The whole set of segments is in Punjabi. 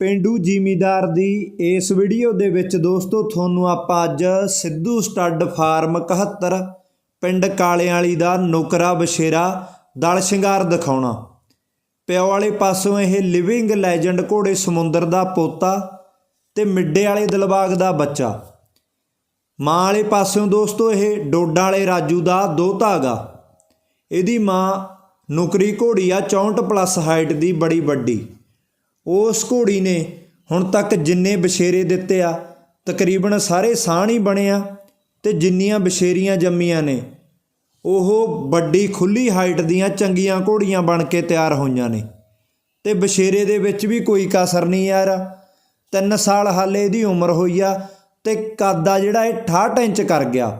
ਪਿੰਡੂ ਜ਼ਿਮੀਦਾਰ ਦੀ ਇਸ ਵੀਡੀਓ ਦੇ ਵਿੱਚ ਦੋਸਤੋ ਤੁਹਾਨੂੰ ਆਪਾਂ ਅੱਜ ਸਿੱਧੂ ਸਟੱਡ ਫਾਰਮ 71 ਪਿੰਡ ਕਾਲਿਆਂ ਵਾਲੀ ਦਾ ਨੁਕਰਾ ਬਸ਼ੇਰਾ ਦਲ ਸ਼ਿੰਗਾਰ ਦਿਖਾਉਣਾ। ਪਿਓ ਵਾਲੇ ਪਾਸੋਂ ਇਹ ਲਿਵਿੰਗ ਲੈਜੈਂਡ ਘੋੜੇ ਸਮੁੰਦਰ ਦਾ ਪੋਤਾ ਤੇ ਮਿੱਡੇ ਵਾਲੇ ਦਿਲਬਾਗ ਦਾ ਬੱਚਾ। ਮਾਂ ਵਾਲੇ ਪਾਸਿਓਂ ਦੋਸਤੋ ਇਹ ਡੋਡਾ ਵਾਲੇ ਰਾਜੂ ਦਾ ਦੋਹਤਾ ਗਾ ਇਹਦੀ ਮਾਂ ਨੁਕਰੀ ਘੋੜੀ ਆ 64 ਪਲੱਸ ਹਾਈਟ ਦੀ ਬੜੀ ਵੱਡੀ। ਉਸ ਘੋੜੀ ਨੇ ਹੁਣ ਤੱਕ ਜਿੰਨੇ ਬਸ਼ੇਰੇ ਦਿੱਤੇ ਆ, ਤਕਰੀਬਨ ਸਾਰੇ ਸਾਣ ਹੀ ਬਣੇ ਆ ਤੇ ਜਿੰਨੀਆਂ ਬਸ਼ੇਰੀਆਂ ਜੰਮੀਆਂ ਨੇ, ਉਹ ਵੱਡੀ ਖੁੱਲੀ ਹਾਈਟ ਦੀਆਂ ਚੰਗੀਆਂ ਘੋੜੀਆਂ ਬਣ ਕੇ ਤਿਆਰ ਹੋਈਆਂ ਨੇ। ਤੇ ਬਸ਼ੇਰੇ ਦੇ ਵਿੱਚ ਵੀ ਕੋਈ ਕਸਰ ਨਹੀਂ ਯਾਰ। 3 ਸਾਲ ਹਾਲੇ ਇਹਦੀ ਉਮਰ ਹੋਈ ਆ ਤੇ ਕਾਦਾ ਜਿਹੜਾ ਇਹ 68 ਇੰਚ ਕਰ ਗਿਆ।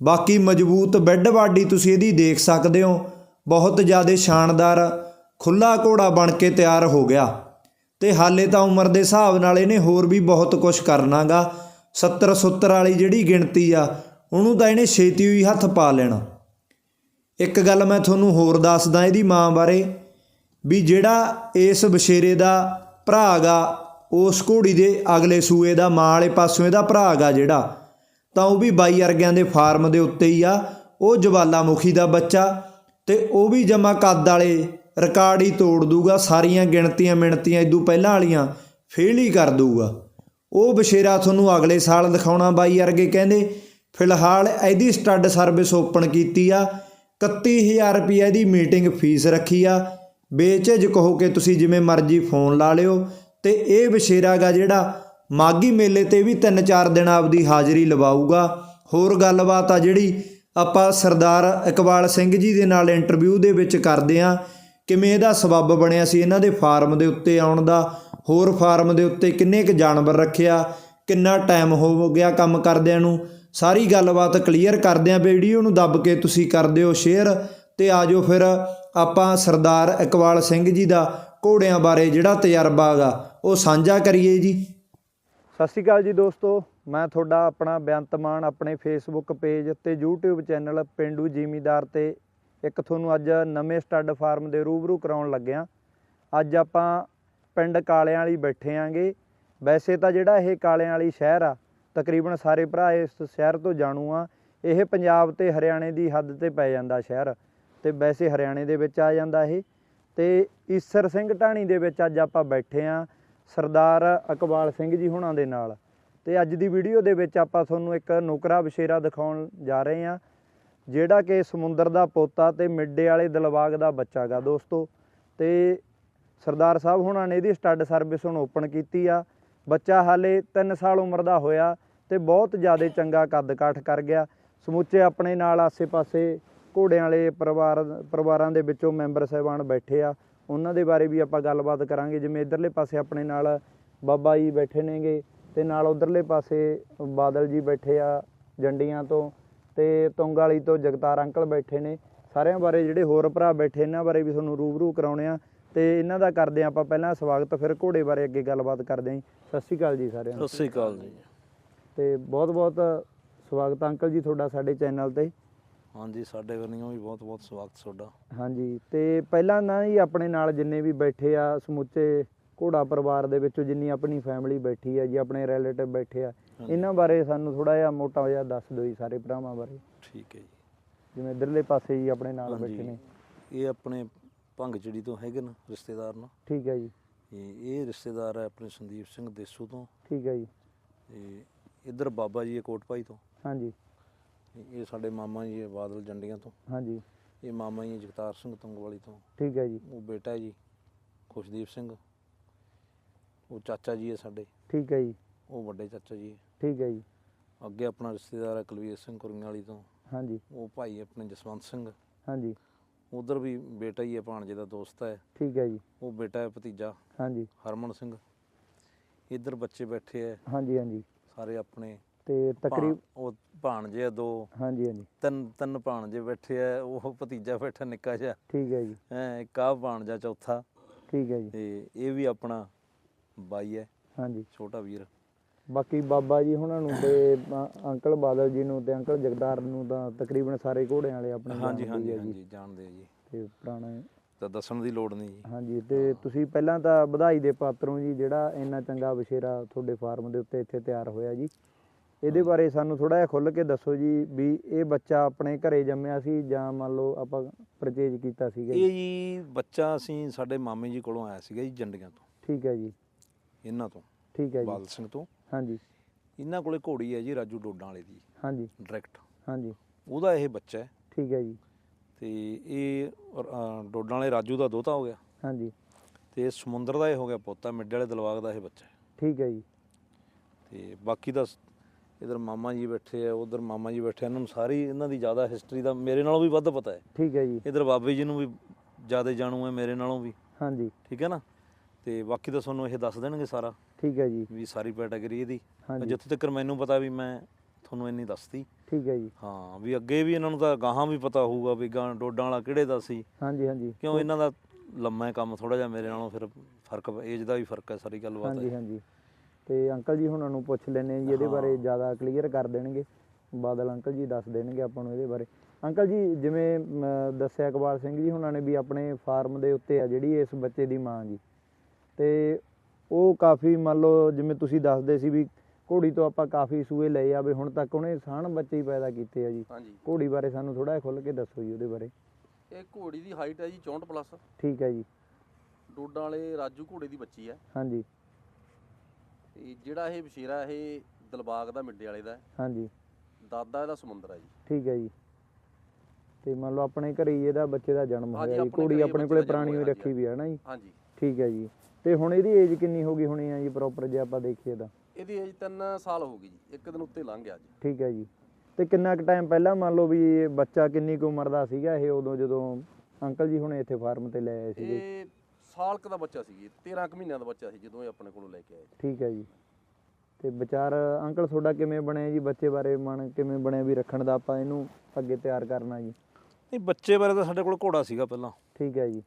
ਬਾਕੀ ਮਜ਼ਬੂਤ ਬੈੱਡ ਬਾਡੀ ਤੁਸੀਂ ਇਹਦੀ ਦੇਖ ਸਕਦੇ ਹੋ, ਬਹੁਤ ਜ਼ਿਆਦਾ ਸ਼ਾਨਦਾਰ ਖੁੱਲਾ ਘੋੜਾ ਬਣ ਕੇ ਤਿਆਰ ਹੋ ਗਿਆ। ਤੇ ਹਾਲੇ ਤਾਂ ਉਮਰ ਦੇ ਹਿਸਾਬ ਨਾਲ ਇਹਨੇ ਹੋਰ ਵੀ ਬਹੁਤ ਕੁਝ ਕਰਨਾਗਾ। 70 70 ਵਾਲੀ ਜਿਹੜੀ ਗਿਣਤੀ ਆ, ਉਹਨੂੰ ਤਾਂ ਇਹਨੇ ਛੇਤੀ ਹੋਈ ਹੱਥ ਪਾ ਲੈਣਾ। ਇੱਕ ਗੱਲ ਮੈਂ ਤੁਹਾਨੂੰ ਹੋਰ ਦੱਸਦਾ ਇਹਦੀ ਮਾਂ ਬਾਰੇ, ਵੀ ਜਿਹੜਾ ਇਸ ਬਸ਼ੇਰੇ ਦਾ ਭਰਾ ਗਾ, ਉਸ ਘੋੜੀ ਦੇ ਅਗਲੇ ਸੂਏ ਦਾ, ਮਾਂ ਵਾਲੇ ਪਾਸੋਂ ਇਹਦਾ ਭਰਾ ਗਾ ਜਿਹੜਾ, ਤਾਂ ਉਹ ਵੀ ਬਾਈ ਅਰਗਿਆਂ ਦੇ ਫਾਰਮ ਦੇ ਉੱਤੇ ਹੀ ਆ। ਉਹ ਜਵਾਲਾਮੁਖੀ ਦਾ ਬੱਚਾ ਤੇ ਉਹ ਵੀ ਜਮਾ ਕੱਦ ਵਾਲੇ ਰਿਕਾਰਡ ਹੀ ਤੋੜ ਦੂਗਾ, ਸਾਰੀਆਂ ਗਿਣਤੀਆਂ ਮਿਣਤੀਆਂ ਇਦੋਂ ਪਹਿਲਾਂ ਵਾਲੀਆਂ ਫੇਲ ਹੀ ਕਰ ਦੂਗਾ ਉਹ ਬਸ਼ੇਰਾ ਤੁਹਾਨੂੰ ਅਗਲੇ ਸਾਲ ਦਿਖਾਉਣਾ ਬਾਈ ਅਰਗੇ ਕਹਿੰਦੇ, ਫਿਲਹਾਲ ਇਹਦੀ ਸਟੱਡ ਸਰਵਿਸ ਓਪਨ ਕੀਤੀ ਆ 31000 ਰੁਪਏ ਇਹਦੀ ਮੀਟਿੰਗ ਫੀਸ ਰੱਖੀ ਆ। ਬੇਝਿਜਕ ਕਹੋ ਕੇ ਤੁਸੀਂ ਜਿਵੇਂ ਮਰਜ਼ੀ ਫੋਨ ਲਾ ਲਿਓ ਤੇ ਇਹ ਬਸ਼ੇਰਾ ਗਾ ਜਿਹੜਾ ਮਾਗੀ ਮੇਲੇ ਤੇ ਵੀ 3-4 ਦਿਨ ਆਪਦੀ ਹਾਜ਼ਰੀ ਲਵਾਊਗਾ। ਹੋਰ ਗੱਲਬਾਤ ਆ ਜਿਹੜੀ ਆਪਾਂ ਸਰਦਾਰ ਇਕਬਾਲ ਸਿੰਘ ਜੀ ਦੇ ਨਾਲ ਇੰਟਰਵਿਊ ਦੇ ਵਿੱਚ ਕਰਦੇ ਆ। ਕਿਵੇਂ ਇਹਦਾ ਸਬੱਬ ਬਣਿਆ ਸੀ? ਇਹਨਾਂ ਦੇ ਫਾਰਮ ਦੇ ਉੱਤੇ ਆਉਣ ਦਾ, ਹੋਰ ਫਾਰਮ ਦੇ ਉੱਤੇ ਕਿੰਨੇ ਕੁ ਜਾਨਵਰ ਰੱਖਿਆ? ਕਿੰਨਾ ਟਾਈਮ ਹੋ ਗਿਆ ਕੰਮ ਕਰਦਿਆਂ ਨੂੰ? ਸਾਰੀ ਗੱਲਬਾਤ ਕਲੀਅਰ ਕਰਦਿਆਂ ਵੀਡੀਓ ਨੂੰ ਦੱਬ ਕੇ ਤੁਸੀਂ ਕਰ ਦਿਓ ਸ਼ੇਅਰ ਤੇ ਆਜੋ ਫਿਰ ਆਪਾਂ ਸਰਦਾਰ ਇਕਬਾਲ ਸਿੰਘ ਜੀ ਦਾ ਘੋੜਿਆਂ ਬਾਰੇ ਜਿਹੜਾ ਤਜਰਬਾ ਹੈਗਾ, ਉਹ ਸਾਂਝਾ ਕਰੀਏ ਜੀ। ਸਤਿ ਸ਼੍ਰੀ ਅਕਾਲ ਜੀ ਦੋਸਤੋ, ਮੈਂ ਤੁਹਾਡਾ ਆਪਣਾ ਬੇਅੰਤ ਮਾਨ, ਆਪਣੇ ਫੇਸਬੁੱਕ ਪੇਜ ਤੇ YouTube ਚੈਨਲ ਪਿੰਡੂ ਜ਼ਿਮੀਦਾਰ ਤੇ ਇੱਕ ਤੁਹਾਨੂੰ ਅੱਜ ਨਵੇਂ ਸਟੱਡ ਫਾਰਮ ਦੇ ਰੂਬਰੂ ਕਰਾਉਣ ਲੱਗਿਆ ਅੱਜ ਆਪਾਂ ਪਿੰਡ ਕਾਲਿਆਂ ਵਾਲੀ ਬੈਠੇ ਆਂਗੇ। ਵੈਸੇ ਤਾਂ ਜਿਹੜਾ ਇਹ ਕਾਲਿਆਂ ਵਾਲੀ ਸ਼ਹਿਰ ਆ, ਤਕਰੀਬਨ ਸਾਰੇ ਭਰਾ ਇਸ ਸ਼ਹਿਰ ਤੋਂ ਜਾਣੂ ਆ। ਇਹ ਪੰਜਾਬ ਤੇ ਹਰਿਆਣੇ ਦੀ ਹੱਦ ਤੇ ਪੈ ਜਾਂਦਾ ਸ਼ਹਿਰ ਤੇ ਵੈਸੇ ਹਰਿਆਣੇ ਦੇ ਵਿੱਚ ਆ ਜਾਂਦਾ ਇਹ। ਤੇ ਈਸਰ ਸਿੰਘ ਢਾਣੀ ਦੇ ਵਿੱਚ ਅੱਜ ਆਪਾਂ ਬੈਠੇ ਆ, ਸਰਦਾਰ ਅਕਬਾਲ ਸਿੰਘ ਜੀ ਹੁਣਾਂ ਦੇ ਨਾਲ। ਤੇ ਅੱਜ ਦੀ ਵੀਡੀਓ ਦੇ ਵਿੱਚ ਆਪਾਂ ਤੁਹਾਨੂੰ ਇੱਕ ਨੁਕਰਾ ਬਸ਼ੇਰਾ ਦਿਖਾਉਣ ਜਾ ਰਹੇ ਆ। ਜਿਹੜਾ ਕਿ ਸਮੁੰਦਰ ਦਾ ਪੋਤਾ ਤੇ ਮਿੱਡੇ ਵਾਲੇ ਦਿਲਬਾਗ ਦਾ ਬੱਚਾ ਗਾ ਦੋਸਤੋ। ਤੇ ਸਰਦਾਰ ਸਾਹਿਬ ਹੁਣਾਂ ਨੇ ਇਹਦੀ ਸਟੱਡ ਸਰਵਿਸ ਹੁਣ ਓਪਨ ਕੀਤੀ ਆ। ਬੱਚਾ ਹਾਲੇ 3 ਸਾਲ ਉਮਰ ਦਾ ਹੋਇਆ ਤੇ ਬਹੁਤ ਜ਼ਿਆਦਾ ਚੰਗਾ ਕੱਦ ਕਾਠ ਕਰ ਗਿਆ। ਸਮੁੱਚੇ ਆਪਣੇ ਨਾਲ ਆਸੇ-ਪਾਸੇ ਘੋੜਿਆਂ ਵਾਲੇ ਪਰਿਵਾਰ, ਪਰਿਵਾਰਾਂ ਦੇ ਵਿੱਚੋਂ ਮੈਂਬਰ ਸਹਿਬਾਨ ਬੈਠੇ ਆ। ਉਹਨਾਂ ਦੇ ਬਾਰੇ ਵੀ ਆਪਾਂ ਗੱਲਬਾਤ ਕਰਾਂਗੇ। ਜਿਵੇਂ ਇਧਰਲੇ ਪਾਸੇ ਆਪਣੇ ਨਾਲ ਬਾਬਾ ਜੀ ਬੈਠੇ ਨੇਗੇ ਤੇ ਨਾਲ ਉਧਰਲੇ ਪਾਸੇ ਬਾਦਲ ਜੀ ਬੈਠੇ ਆ ਜੰਡੀਆਂ ਤੋਂ। ਤੇ ਤੁੰਗ ਵਾਲੀ ਤੋਂ ਜਗਤਾਰ ਅੰਕਲ ਬੈਠੇ ਨੇ। ਸਾਰਿਆਂ ਬਾਰੇ ਜਿਹੜੇ ਹੋਰ ਭਰਾ ਬੈਠੇ ਇਹਨਾਂ ਬਾਰੇ ਵੀ ਤੁਹਾਨੂੰ ਰੂਬਰੂ ਕਰਾਉਣੇ ਆ। ਤੇ ਇਹਨਾਂ ਦਾ ਕਰਦੇ ਆ ਆਪਾਂ ਪਹਿਲਾਂ ਸਵਾਗਤ ਫਿਰ ਘੋੜੇ ਬਾਰੇ ਅੱਗੇ ਗੱਲਬਾਤ ਕਰਦੇ ਆਂ। ਸਤਿ ਸ਼੍ਰੀ ਅਕਾਲ ਜੀ ਸਾਰਿਆਂ ਨੂੰ। ਸਤਿ ਸ੍ਰੀ ਅਕਾਲ ਜੀ। ਤੇ ਬਹੁਤ ਬਹੁਤ ਸਵਾਗਤ ਅੰਕਲ ਜੀ ਤੁਹਾਡਾ ਸਾਡੇ ਚੈਨਲ ਤੇ। ਹਾਂਜੀ ਸਾਡੇ ਵੱਲੋਂ ਵੀ ਬਹੁਤ ਬਹੁਤ ਸਵਾਗਤ ਤੁਹਾਡਾ। ਹਾਂਜੀ ਤੇ ਪਹਿਲਾਂ ਨਾ ਜੀ ਆਪਣੇ ਨਾਲ ਜਿੰਨੇ ਵੀ ਬੈਠੇ ਆ ਸਮੁੱਚੇ ਘੋੜਾ ਪਰਿਵਾਰ ਦੇ ਵਿੱਚੋਂ ਜਿੰਨੀ ਆਪਣੀ ਫੈਮਿਲੀ ਬੈਠੀ ਆ ਜੀ ਆਪਣੇ ਰਿਲੇਟਿਵ ਬੈਠੇ ਆ। ਇਹਨਾਂ ਬਾਰੇ ਸਾਨੂੰ ਥੋੜਾ ਜਿਹਾ ਮੋਟਾ ਜਿਹਾ ਦੱਸ ਦਿਓ ਜੀ ਸਾਰੇ ਭਰਾਵਾਂ ਬਾਰੇ। ਠੀਕ ਹੈ ਜੀ। ਜਿਵੇਂ ਇਧਰਲੇ ਪਾਸੇ ਜੀ ਆਪਣੇ ਨਾਲ। ਬੈਠੇ ਨੇ। ਇਹ ਆਪਣੇ ਭੰਗ ਚਿੜੀ ਤੋਂ ਹੈਗੇ ਨੇ ਰਿਸ਼ਤੇਦਾਰ ਨਾ। ਠੀਕ ਹੈ ਜੀ। ਇਹ ਰਿਸ਼ਤੇਦਾਰ ਹੈ ਆਪਣੇ ਸੰਦੀਪ ਸਿੰਘ ਦੇਸੂ ਤੋਂ। ਠੀਕ ਹੈ ਜੀ। ਤੇ ਇੱਧਰ ਬਾਬਾ ਜੀ ਕੋਟ ਭਾਈ ਤੋਂ। ਹਾਂਜੀ। ਇਹ ਸਾਡੇ ਮਾਮਾ ਜੀ ਬਾਦਲ ਜੰਡੀਆਂ ਤੋਂ। ਹਾਂਜੀ। ਇਹ ਮਾਮਾ ਜੀ ਜਗਤਾਰ ਸਿੰਘ ਤੁੰਗਵਾਲੀ ਤੋਂ। ਠੀਕ ਹੈ ਜੀ। ਉਹ ਬੇਟਾ ਜੀ ਖੁਸ਼ਦੀਪ ਸਿੰਘ। ਉਹ ਚਾਚਾ ਜੀ ਹੈ ਸਾਡੇ। ਠੀਕ ਹੈ ਜੀ। ਉਹ ਵੱਡੇ ਚਾਚਾ ਜੀ। ਹੈ। ਠੀਕ ਹੈ ਜੀ। ਅੱਗੇ ਆਪਣਾ ਰਿਸ਼ਤੇਦਾਰ ਹੈ ਕੁਲਵੀਰ ਸਿੰਘ ਕੁਰੀਆਂ ਵਾਲੀ ਤੋਂ। ਹਾਂਜੀ। ਉਹ ਭਾਈ ਆਪਣੇ ਜਸਵੰਤ ਸਿੰਘ। ਹਾਂਜੀ। ਉਧਰ ਵੀ ਬੇਟਾ ਹੀ ਹੈ ਭਾਣਜੇ ਦਾ ਦੋਸਤ ਹੈ। ਠੀਕ ਹੈ ਜੀ। ਉਹ ਬੇਟਾ ਹੈ ਭਤੀਜਾ। ਹਾਂਜੀ। ਹਰਮਨ ਸਿੰਘ। ਇੱਧਰ ਬੱਚੇ ਬੈਠੇ ਐ ਹਾਂਜੀ ਹਾਂਜੀ। ਸਾਰੇ ਆਪਣੇ ਤੇ ਤਕਰੀਬ ਉਹ ਭਾਣਜੇ ਆ ਦੋ। ਹਾਂਜੀ ਹਾਂਜੀ। ਤਿੰਨ ਤਿੰਨ ਭਾਣਜੇ ਬੈਠੇ ਐ ਉਹ ਭਤੀਜਾ ਬੈਠਾ ਨਿੱਕਾ ਜਿਹਾ। ਠੀਕ ਹੈ ਜੀ। ਹੈ ਇੱਕ ਆ ਭਾਣਜਾ ਚੌਥਾ। ਠੀਕ ਹੈ ਜੀ। ਤੇ ਇਹ ਵੀ ਆਪਣਾ ਬਾਈ ਹੈ। ਹਾਂਜੀ। ਛੋਟਾ ਵੀਰ। ਬਾਕੀ ਬਾਬਾ ਜੀ ਹੁਣਾਂ ਨੂੰ ਤੇ ਅ- ਅੰਕਲ ਬਾਦਲ ਜੀ ਨੂੰ ਤੇ ਅੰਕਲ ਜਗਦਾਰ ਨੂੰ ਤਾਂ ਤਕਰੀਬਨ ਸਾਰੇ ਘੋੜਿਆਂ ਵਾਲੇ ਆਪਣੇ ਹਾਂਜੀ ਜਾਣਦੇ ਹੀ ਹਾਂਜੀ ਆ ਜੀ। ਹਾਂਜੀ ਜਾਣਦੇ ਆ ਜੀ। ਤੇ ਪੁਰਾਣਾ ਤਾਂ ਦੱਸਣ ਦੀ ਲੋੜ ਨਹੀਂ ਜੀ। ਹਾਂਜੀ ਤੇ ਤੁਸੀਂ ਪਹਿਲਾਂ ਤਾਂ ਵਧਾਈ ਦੇ ਪਾਤਰੋਂ ਜੀ ਜਿਹੜਾ ਇੰਨਾ ਚੰਗਾ ਬਸ਼ੇਰਾ ਤੁਹਾਡੇ ਫਾਰਮ ਦੇ ਉੱਤੇ ਇੱਥੇ ਤਿਆਰ ਹੋਇਆ ਜੀ। ਇਹਦੇ ਬਾਰੇ ਸਾਨੂੰ ਥੋੜਾ ਜਿਹਾ ਖੁੱਲ੍ਹ ਕੇ ਦੱਸੋ ਜੀ ਵੀ ਇਹ ਬੱਚਾ ਆਪਣੇ ਘਰੇ ਜੰਮਿਆ ਸੀ ਜਾਂ ਮੰਨ ਲਓ ਆਪਾਂ ਪਰਚੇਜ ਕੀਤਾ ਸੀਗਾ ਜੀ? ਇਹ ਜੀ ਬੱਚਾ ਅਸੀਂ ਸਾਡੇ ਮਾਮੇ ਜੀ ਕੋਲੋਂ ਆਇਆ ਸੀਗਾ ਜੀ ਜੰਡੀਆਂ ਤੋਂ। ਠੀਕ ਹੈ ਜੀ। ਇਹਨਾਂ ਤੋਂ। ਠੀਕ ਹੈ ਬਾਲ ਜੀ। ਸਿੰਘ ਤੋਂ। ਹਾਂਜੀ। ਇਹਨਾਂ ਕੋਲੇ ਘੋੜੀ ਹੈ ਜੀ ਰਾਜੂ ਡੋਡਾਂ ਵਾਲੇ ਦੀ। ਹਾਂਜੀ। ਡਾਇਰੈਕਟ ਹਾਂਜੀ। ਉਹਦਾ ਇਹ ਬੱਚਾ ਹੈ। ਠੀਕ ਹੈ ਜੀ। ਤੇ ਇਹ ਅ, ਡੋਡਾਂ ਵਾਲੇ ਰਾਜੂ ਦਾ ਦੋਤਾ ਹੋ ਗਿਆ। ਹਾਂਜੀ। ਤੇ ਸਮੁੰਦਰ ਦਾ ਇਹ ਹੋ ਗਿਆ ਪੋਤਾ ਮਿੱਡੇ ਵਾਲੇ ਦਿਲਵਾਗ ਦਾ ਇਹ ਬੱਚਾ ਹੈ। ਠੀਕ ਹੈ ਜੀ। ਤੇ ਬਾਕੀ ਦਾ ਇਧਰ ਮਾਮਾ ਜੀ ਬੈਠੇ ਆ ਉਧਰ ਮਾਮਾ ਜੀ ਬੈਠੇ ਆ, ਇਹਨਾਂ ਨੂੰ ਸਾਰੀ ਇਹਨਾਂ ਦੀ ਜ਼ਿਆਦਾ ਹਿਸਟਰੀ ਦਾ ਮੇਰੇ ਨਾਲੋਂ ਵੀ ਵੱਧ ਪਤਾ ਹੈ। ਠੀਕ ਹੈ ਜੀ। ਇਧਰ ਬਾਬੇ ਜੀ ਨੂੰ ਵੀ ਜ਼ਿਆਦਾ ਜਾਣੂ ਹੈ ਮੇਰੇ ਨਾਲੋਂ ਵੀ। ਹਾਂਜੀ। ਠੀਕ ਹੈ ਨਾ? ਤੇ ਬਾਕੀ ਤਾਂ ਤੁਹਾਨੂੰ ਇਹ ਦੱਸ ਦੇਣਗੇ ਸਾਰਾ। ਠੀਕ ਹੈ ਜੀ। ਵੀ ਸਾਰੀ ਕੈਟਾਗਰੀ ਇਹਦੀ। ਹਾਂਜੀ। ਜਿੱਥੇ ਤੱਕ ਮੈਨੂੰ ਪਤਾ ਵੀ ਮੈਂ ਤੁਹਾਨੂੰ ਇੰਨੀ ਦੱਸਤੀ। ਠੀਕ ਹੈ ਜੀ। ਹਾਂ ਵੀ ਅੱਗੇ ਵੀ ਇਹਨਾਂ ਨੂੰ ਤਾਂ ਗਾਹਾਂ ਵੀ ਪਤਾ ਹੋਊਗਾ ਵੀ ਗਾਂ ਡੋਡਾਂ ਵਾਲਾ ਕਿਹੜੇ ਦਾ ਸੀ। ਹਾਂਜੀ ਹਾਂਜੀ। ਕਿਉਂ ਇਹਨਾਂ ਦਾ ਲੰਮਾ ਹੈ ਕੰਮ ਥੋੜਾ ਜਿਹਾ ਮੇਰੇ ਨਾਲੋਂ ਫਿਰ ਫ਼ਰਕ ਏਜ ਦਾ ਵੀ ਫ਼ਰਕ ਹੈ ਸਾਰੀ ਗੱਲਬਾਤ ਹਾਂਜੀ ਹੈ। ਹਾਂਜੀ ਤੇ ਅੰਕਲ ਜੀ ਹੁਣਾਂ ਨੂੰ ਪੁੱਛ ਲੈਨੇ ਜੀ ਇਹਦੇ ਬਾਰੇ ਜ਼ਿਆਦਾ ਕਲੀਅਰ ਕਰ ਦੇਣਗੇ। ਬਾਦਲ ਅੰਕਲ ਜੀ ਦੱਸ ਦੇਣਗੇ ਆਪਾਂ ਨੂੰ ਇਹਦੇ ਬਾਰੇ। ਅੰਕਲ ਜੀ ਜਿਵੇਂ ਮ, ਦੱਸਿਆ ਇਕਬਾਲ ਸਿੰਘ ਜੀ ਹੁਣਾਂ ਨੇ ਵੀ ਆਪਣੇ ਫਾਰਮ ਦੇ ਉੱਤੇ ਆ ਜਿਹੜੀ ਇਸ ਬੱਚੇ ਦੀ ਮਾਂ ਜੀ। ਤੇ ਉਹ ਕਾਫੀ ਮੰਨ ਲਓ ਜਿਵੇਂ ਤੁਸੀਂ ਦੱਸਦੇ ਸੀ ਵੀ ਘੋੜੀ ਤੋਂ ਆਪਾਂ ਕਾਫੀ ਸੂਏ ਲਏ ਆ ਵੀ ਹੁਣ ਤੱਕ ਉਹਨੇ ਸਾਣ ਬੱਚੇ ਹੀ ਪੈਦਾ ਕੀਤੇ ਆ ਜੀ। ਹਾਂਜੀ। ਘੋੜੀ ਬਾਰੇ ਸਾਨੂੰ ਥੋੜਾ ਜਿਹਾ ਖੁੱਲ ਕੇ ਦੱਸੋ ਜੀ ਉਹਦੇ ਬਾਰੇ। ਇਹ ਘੋੜੀ ਦੀ ਹਾਈਟ ਹੈ ਜੀ 64 ਪਲੱਸ ਠੀਕ ਹੈ ਜੀ। ਡੋਡਾਂ ਵਾਲੇ ਰਾਜੂ ਘੋੜੇ ਦੀ ਬੱਚੀ ਹੈ। ਹਾਂਜੀ। ਤੇ ਜਿਹੜਾ ਇਹ ਬਸ਼ੀਰਾ ਇਹ ਦਿਲਬਾਗ ਦਾ ਮਿੱਡੇ ਵਾਲੇ ਦਾ ਹੈ। ਹਾਂਜੀ। ਦਾਦਾ ਇਹਦਾ ਸਮੁੰਦਰ ਹੈ ਜੀ। ਠੀਕ ਹੈ ਜੀ। ਤੇ ਮੰਨ ਲਓ ਆਪਣੇ ਘਰੇ ਹੀ ਇਹਦਾ ਬੱਚੇ ਦਾ ਜਨਮ ਹੋਇਆ ਜੀ। ਹੀ ਆਪਣੇ ਕੋਲੇ ਪੁਰਾਣੀ ਹੋਈ ਰੱਖੀ ਵੀ ਹੈ ਨਾ ਜੀ। ਹਾਂਜੀ। ਠੀਕ ਹੈ ਜੀ। ਤੇ ਹੁਣ ਇਹਦੀ ਏਜ ਕਿੰਨੀ ਹੋ ਗਈ ਹੋਣੀ ਆ ਜੀ ਪ੍ਰੋਪਰ ਜੇ ਆਪਾਂ ਦੇਖੀਏ ਤਾਂ? ਇਹਦੀ ਏਜ 3 ਸਾਲ ਹੋ ਗਈ ਜੀ ਇੱਕ ਦਿਨ ਉੱਤੇ ਲੰਘ ਗਿਆ ਜੀ। ਠੀਕ ਹੈ ਜੀ। ਤੇ ਕਿੰਨਾ ਕੁ ਟਾਈਮ ਪਹਿਲਾਂ ਮੰਨ ਲਓ ਵੀ ਇਹ ਬੱਚਾ ਕਿੰਨੀ ਕੁ ਉਮਰ ਦਾ ਸੀਗਾ ਇਹ ਉਦੋਂ ਜਦੋਂ ਅੰਕਲ ਜੀ ਹੁਣੇ ਇੱਥੇ ਫਾਰਮ ਤੇ ਲੈ ਆਏ ਸੀਗੇ? ਇਹ ਸਾਲ ਕ ਦਾ ਬੱਚਾ ਸੀ ਜੀ 13 ਕੁ ਮਹੀਨਿਆਂ ਦਾ ਬੱਚਾ ਸੀ ਜਦੋਂ ਇਹ ਆਪਣੇ ਕੋਲੋਂ ਲੈ ਕੇ ਆਏ ਠੀਕ ਹੈ ਜੀ। ਤੇ ਵਿਚਾਰ ਅੰਕਲ ਤੁਹਾਡਾ ਕਿਵੇਂ ਬਣਿਆ ਜੀ? ਬੱਚੇ ਬਾਰੇ ਮਨ ਕਿਵੇਂ ਬਣਿਆ ਵੀ ਰੱਖਣ ਦਾ ਆਪਾਂ ਇਹਨੂੰ ਅੱਗੇ ਤਿਆਰ ਕਰਨਾ ਜੀ? ਨਹੀਂ ਬੱਚੇ ਬਾਰੇ ਤਾਂ ਸਾਡੇ ਕੋਲ ਘੋੜਾ ਸੀਗਾ ਪਹਿਲਾਂ। ਠੀਕ ਹੈ ਜੀ।